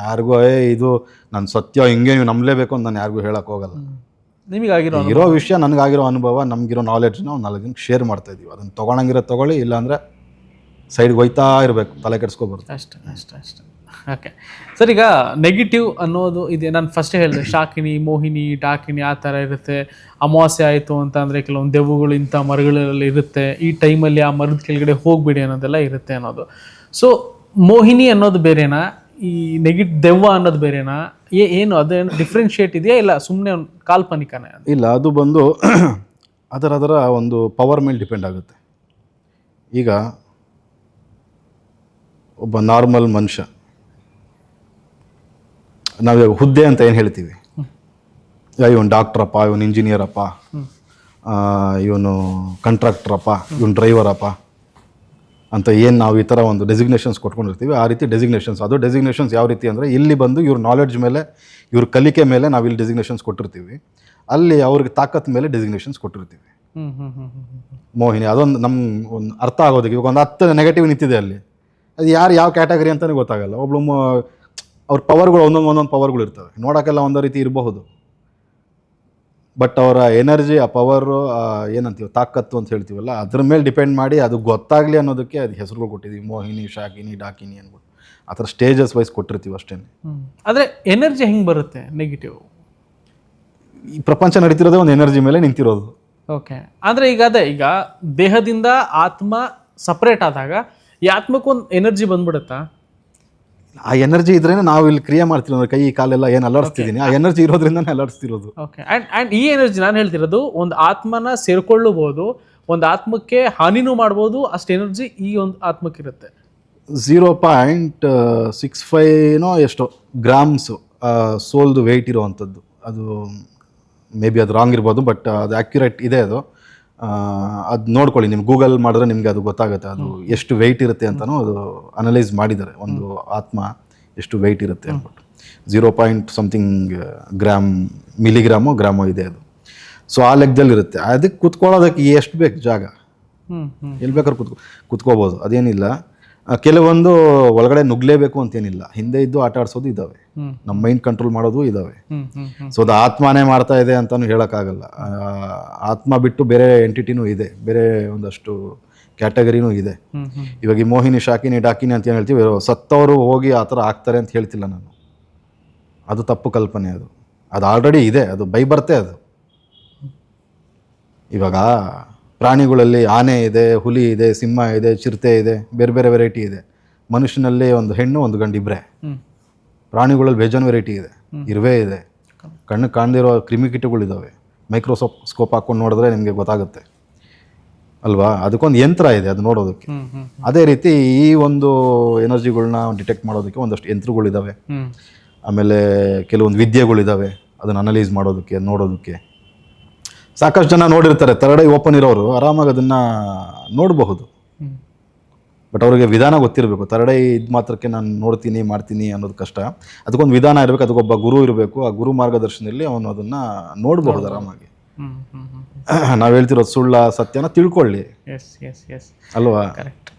ಯಾರಿಗೂ ಏ ಇದು ನನ್ನ ಸತ್ಯ ಹಿಂಗೆ ನೀವು ನಂಬಲೇಬೇಕು ಅಂತ ನಾನು ಯಾರಿಗೂ ಹೇಳಕ್ ಹೋಗಲ್ಲ. ನಿಮಗಾಗಿರೋ ಇರೋ ವಿಷಯ ನನಗಾಗಿರೋ ಅನುಭವ ನಮಗಿರೋ ನಾಲೆಡ್ಜ್ ನಾವು ನಾಲ್ಕು ಜನಕ್ಕೆ ಶೇರ್ ಮಾಡ್ತಾ ಇದೀವಿ. ಅದನ್ನು ತೊಗೊಳಂಗಿರೋ ತೊಗೊಳ್ಳಿ ಇಲ್ಲಾಂದ್ರೆ ಸೈಡ್ಗೆ ಹೋಯ್ತಾ ಇರಬೇಕು ತಲೆ ಕೆಡಿಸ್ಕೊಬಾರ್ದು. ಅಷ್ಟೇ ಅಷ್ಟೇ ಅಷ್ಟೇ. ಓಕೆ ಸರ್ ಈಗ ನೆಗೆಟಿವ್ ಅನ್ನೋದು ಇದೆ. ನಾನು ಫಸ್ಟ್ ಹೇಳಿದೆ, ಶಾಕಿನಿ, ಮೋಹಿನಿ, ಡಾಕಿನಿ ಆ ಥರ ಇರುತ್ತೆ. ಅಮಾವಾಸ್ಯೆ ಆಯಿತು ಅಂತ ಅಂದರೆ ಕೆಲವೊಂದು ದೆವ್ವಗಳು ಇಂಥ ಮರಗಳಲ್ಲಿ ಇರುತ್ತೆ. ಈ ಟೈಮಲ್ಲಿ ಆ ಮರದ ಕೆಳಗಡೆ ಹೋಗ್ಬಿಡಿ ಅನ್ನೋದೆಲ್ಲ ಇರುತ್ತೆ ಅನ್ನೋದು. ಸೊ ಮೋಹಿನಿ ಅನ್ನೋದು ಬೇರೆನಾ? ಈ ನೆಗೆಟ್ ದೆವ್ವ ಅನ್ನೋದು ಬೇರೆನಾ? ಏ, ಏನು ಅದೇನು ಡಿಫ್ರೆನ್ಶಿಯೇಟ್ ಇದೆಯಾ? ಇಲ್ಲ ಸುಮ್ಮನೆ ಕಾಲ್ಪನಿಕನೇ ಇಲ್ಲ, ಅದು ಬಂದು ಅದರ ಅದರ ಒಂದು ಪವರ್ ಮೇಲೆ ಡಿಪೆಂಡ್ ಆಗುತ್ತೆ. ಈಗ ಒಬ್ಬ ನಾರ್ಮಲ್ ಮನುಷ್ಯ ನಾವಿವಾಗ ಹುದ್ದೆ ಅಂತ ಏನು ಹೇಳ್ತೀವಿ? ಇವನು ಡಾಕ್ಟ್ರಪ್ಪ ಇವನು ಇಂಜಿನಿಯರಪ್ಪ ಇವನು ಕಂಟ್ರಾಕ್ಟ್ರಪ್ಪ ಇವನು ಡ್ರೈವರಪ್ಪ ಅಂತ ಏನು ನಾವು ಈ ಥರ ಒಂದು ಡೆಸಿಗ್ನೇಷನ್ಸ್ ಕೊಟ್ಕೊಂಡಿರ್ತೀವಿ ಆ ರೀತಿ ಡೆಸಿಗ್ನೇಷನ್ಸ್ ಅದು ಡೆಸಿಗ್ನೇಷನ್ಸ್ ಯಾವ ರೀತಿ ಅಂದರೆ ಇಲ್ಲಿ ಬಂದು ಇವ್ರ ನಾಲೆಡ್ಜ್ ಮೇಲೆ ಇವ್ರ ಕಲಿಕೆ ಮೇಲೆ ನಾವು ಇಲ್ಲಿ ಡೆಸಿಗ್ನೇಷನ್ಸ್ ಕೊಟ್ಟಿರ್ತೀವಿ. ಅಲ್ಲಿ ಅವ್ರಿಗೆ ತಾಕತ್ ಮೇಲೆ ಡೆಸಿಗ್ನೇಷನ್ಸ್ ಕೊಟ್ಟಿರ್ತೀವಿ. ಮೋಹಿನಿ ಅದೊಂದು ನಮ್ಮ ಒಂದು ಅರ್ಥ ಆಗೋದಕ್ಕೆ ಇವಾಗ ಒಂದು ಹತ್ತು ನೆಗೆಟಿವ್ ನಿಂತಿದೆ ಅಲ್ಲಿ. ಅದು ಯಾರು ಯಾವ ಕ್ಯಾಟಗರಿ ಅಂತಲೇ ಗೊತ್ತಾಗಲ್ಲ. ಒಬ್ಳು ಮ- ಅವ್ರ ಪವರ್ಗಳು ಒಂದೊಂದು ಒಂದೊಂದು ಪವರ್ಗಳು ಇರ್ತವೆ. ನೋಡೋಕ್ಕೆಲ್ಲ ಒಂದೋ ರೀತಿ ಇರಬಹುದು. ಬಟ್ ಅವರ ಎನರ್ಜಿ ಆ ಪವರು ಏನಂತೀವಿ ತಾಕತ್ತು ಅಂತ ಹೇಳ್ತೀವಲ್ಲ ಅದ್ರ ಮೇಲೆ ಡಿಪೆಂಡ್ ಮಾಡಿ ಅದು ಗೊತ್ತಾಗಲಿ ಅನ್ನೋದಕ್ಕೆ ಅದು ಹೆಸರುಗಳು ಕೊಟ್ಟಿದ್ದೀವಿ. ಮೋಹಿನಿ ಶಾಕಿನಿ ಡಾಕಿನಿ ಅಂದ್ಬಿಟ್ಟು ಆ ಥರ ಸ್ಟೇಜಸ್ ವೈಸ್ ಕೊಟ್ಟಿರ್ತೀವಿ ಅಷ್ಟೇ ಆದರೆ ಎನರ್ಜಿ ಹೆಂಗೆ ಬರುತ್ತೆ ನೆಗೆಟಿವ್ ಈ ಪ್ರಪಂಚ ನಡೀತಿರೋದೇ ಒಂದು ಎನರ್ಜಿ ಮೇಲೆ ನಿಂತಿರೋದು. ಓಕೆ ಆದರೆ ಈಗ ಅದೇ ಈಗ ದೇಹದಿಂದ ಆತ್ಮ ಸಪ್ರೇಟ್ ಆದಾಗ ಈ ಆತ್ಮಕ್ಕೊಂದು ಎನರ್ಜಿ ಬಂದ್ಬಿಡುತ್ತಾ? ಆ ಎನರ್ಜಿ ಇದ್ರೇ ನಾವು ಇಲ್ಲಿ ಕ್ರಿಯೆ ಮಾಡ್ತೀವಿ ಅಂದ್ರೆ ಕೈ ಕಾಲೆಲ್ಲ ಏನು ಅಲ್ಲಾಡಿಸ್ತಿದ್ದೀನಿ ಆ ಎನರ್ಜಿ ಇರೋದ್ರಿಂದನೇ ಅಲ್ಲಾಡಿಸ್ತಿರೋದು. ಓಕೆ ಆ್ಯಂಡ್ ಆ್ಯಂಡ್ ಈ ಎನರ್ಜಿ ನಾನು ಹೇಳ್ತಿರೋದು ಒಂದು ಆತ್ಮನ ಸೇರ್ಕೊಳ್ಳಬಹುದು ಒಂದು ಆತ್ಮಕ್ಕೆ ಹಾನಿನೂ ಮಾಡ್ಬೋದು ಅಷ್ಟು ಎನರ್ಜಿ ಈ ಒಂದು ಆತ್ಮಕ್ಕಿರುತ್ತೆ ಝೀರೋ ಪಾಯಿಂಟ್ ಸಿಕ್ಸ್ ಫೈವ್ನೋ ಎಷ್ಟೋ ಗ್ರಾಮ್ಸು ಸೋಲ್ದು ವೆಯ್ಟ್ ಇರೋವಂಥದ್ದು. ಅದು ಮೇ ಬಿ ಅದು ರಾಂಗ್ ಇರ್ಬೋದು ಬಟ್ ಅದು ಆ್ಯಕ್ಯುರೇಟ್ ಇದೆ ಅದು. ಅದು ನೋಡ್ಕೊಳ್ಳಿ ನಿಮ್ಗೆ ಗೂಗಲ್ ಮಾಡಿದ್ರೆ ನಿಮಗೆ ಅದು ಗೊತ್ತಾಗುತ್ತೆ ಅದು ಎಷ್ಟು ವೆಯ್ಟ್ ಇರುತ್ತೆ ಅಂತಲೂ ಅದು ಅನಲೈಸ್ ಮಾಡಿದ್ದಾರೆ ಒಂದು ಆತ್ಮ ಎಷ್ಟು ವೆಯ್ಟ್ ಇರುತ್ತೆ ಅಂದ್ಬಿಟ್ಟು. Zero point something gram milligram ಗ್ರಾಮೋ ಇದೆ ಅದು. ಸೊ ಆ ಲೆಕ್ಕದಲ್ಲಿ ಇರುತ್ತೆ. ಅದಕ್ಕೆ ಕುತ್ಕೊಳ್ಳೋದಕ್ಕೆ ಎಷ್ಟು ಬೇಕು ಜಾಗ? ಎಲ್ಲಿ ಬೇಕಾದ್ರೂ ಕುತ್ಕೊ ಕುತ್ಕೋಬೋದು ಅದೇನಿಲ್ಲ. ಕೆಲವೊಂದು ಒಳಗಡೆ ನುಗ್ಲೇಬೇಕು ಅಂತೇನಿಲ್ಲ. ಹಿಂದೆ ಇದ್ದು ಆಟ ಆಡಿಸೋದು ಇದ್ದಾವೆ ನಮ್ಮ ಮೈಂಡ್ ಕಂಟ್ರೋಲ್ ಮಾಡೋದು ಇದ್ದಾವೆ ಹ್ಞೂ ಸೊ ಅದು ಆತ್ಮನೇ ಮಾಡ್ತಾ ಇದೆ ಅಂತಾನು ಹೇಳೋಕ್ಕಾಗಲ್ಲ. ಆತ್ಮ ಬಿಟ್ಟು ಬೇರೆ ಎಂಟಿಟಿನೂ ಇದೆ. ಬೇರೆ ಒಂದಷ್ಟು ಕ್ಯಾಟಗರಿನೂ ಇದೆ. ಇವಾಗ ಈ ಮೋಹಿನಿ ಶಾಕಿನಿ ಡಾಕಿನಿ ಅಂತ ಏನು ಹೇಳ್ತೀವಿ ಸತ್ತವರು ಹೋಗಿ ಆ ಥರ ಆಗ್ತಾರೆ ಅಂತ ಹೇಳ್ತಿಲ್ಲ ನಾನು. ಅದು ತಪ್ಪು ಕಲ್ಪನೆ ಅದು. ಅದು ಆಲ್ರೆಡಿ ಇದೆ. ಅದು ಬೈ ಬರ್ತೆ ಅದು. ಇವಾಗ ಪ್ರಾಣಿಗಳಲ್ಲಿ ಆನೆ ಇದೆ ಹುಲಿ ಇದೆ ಸಿಂಹ ಇದೆ ಚಿರತೆ ಇದೆ ಬೇರೆ ಬೇರೆ ವೆರೈಟಿ ಇದೆ. ಮನುಷ್ಯನಲ್ಲಿ ಒಂದು ಹೆಣ್ಣು ಒಂದು ಗಂಡು ಇಬ್ಬರೇ ಪ್ರಾಣಿಗಳಲ್ಲಿ ಬೇಜಾನ್ ವೆರೈಟಿ ಇದೆ. ಇರುವೆ ಇದೆ. ಕಣ್ಣು ಕಾಣದಿರೋ ಕ್ರಿಮಿಕೀಟಗಳಿದ್ದಾವೆ ಮೈಕ್ರೋಸೋಪ್ ಸ್ಕೋಪ್ ಹಾಕ್ಕೊಂಡು ನೋಡಿದ್ರೆ ನಿಮಗೆ ಗೊತ್ತಾಗುತ್ತೆ. ಅಲ್ವಾ? ಅದಕ್ಕೊಂದು ಯಂತ್ರ ಇದೆ ಅದು ನೋಡೋದಕ್ಕೆ. ಅದೇ ರೀತಿ ಈ ಒಂದು ಎನರ್ಜಿಗಳನ್ನ ಡಿಟೆಕ್ಟ್ ಮಾಡೋದಕ್ಕೆ ಒಂದಷ್ಟು ಯಂತ್ರಗಳಿದ್ದಾವೆ ಆಮೇಲೆ ಕೆಲವೊಂದು ವಿದ್ಯೆಗಳಿದ್ದಾವೆ ಅದನ್ನು ಅನಲೈಸ್ ಮಾಡೋದಕ್ಕೆ ನೋಡೋದಕ್ಕೆ. ಸಾಕಷ್ಟು ಜನ ನೋಡಿರ್ತಾರೆ. ತರಡೆ ಓಪನ್ ಇರೋರು ಆರಾಮಾಗಿ ಅದನ್ನು ನೋಡಬಹುದು. ಬಟ್ ಅವರಿಗೆ ವಿಧಾನ ಗೊತ್ತಿರಬೇಕು. ತರಡೆ ಇದು ಮಾತ್ರಕ್ಕೆ ನಾನು ನೋಡ್ತೀನಿ ಮಾಡ್ತೀನಿ ಅನ್ನೋದು ಕಷ್ಟ. ಅದಕ್ಕೊಂದು ವಿಧಾನ ಇರಬೇಕು ಅದಕ್ಕೊಬ್ಬ ಗುರು ಇರಬೇಕು. ಆ ಗುರು ಮಾರ್ಗದರ್ಶನದಲ್ಲಿ ಅವನು ಅದನ್ನು ನೋಡಬಹುದು ಆರಾಮಾಗಿ. ನಾವು ಹೇಳ್ತಿರೋದು ಸುಳ್ಳ ಸತ್ಯನ ತಿಳ್ಕೊಳ್ಳಿ. ಎಸ್ ಎಸ್ ಎಸ್ ಅಲ್ವಾ? ಕರೆಕ್ಟ್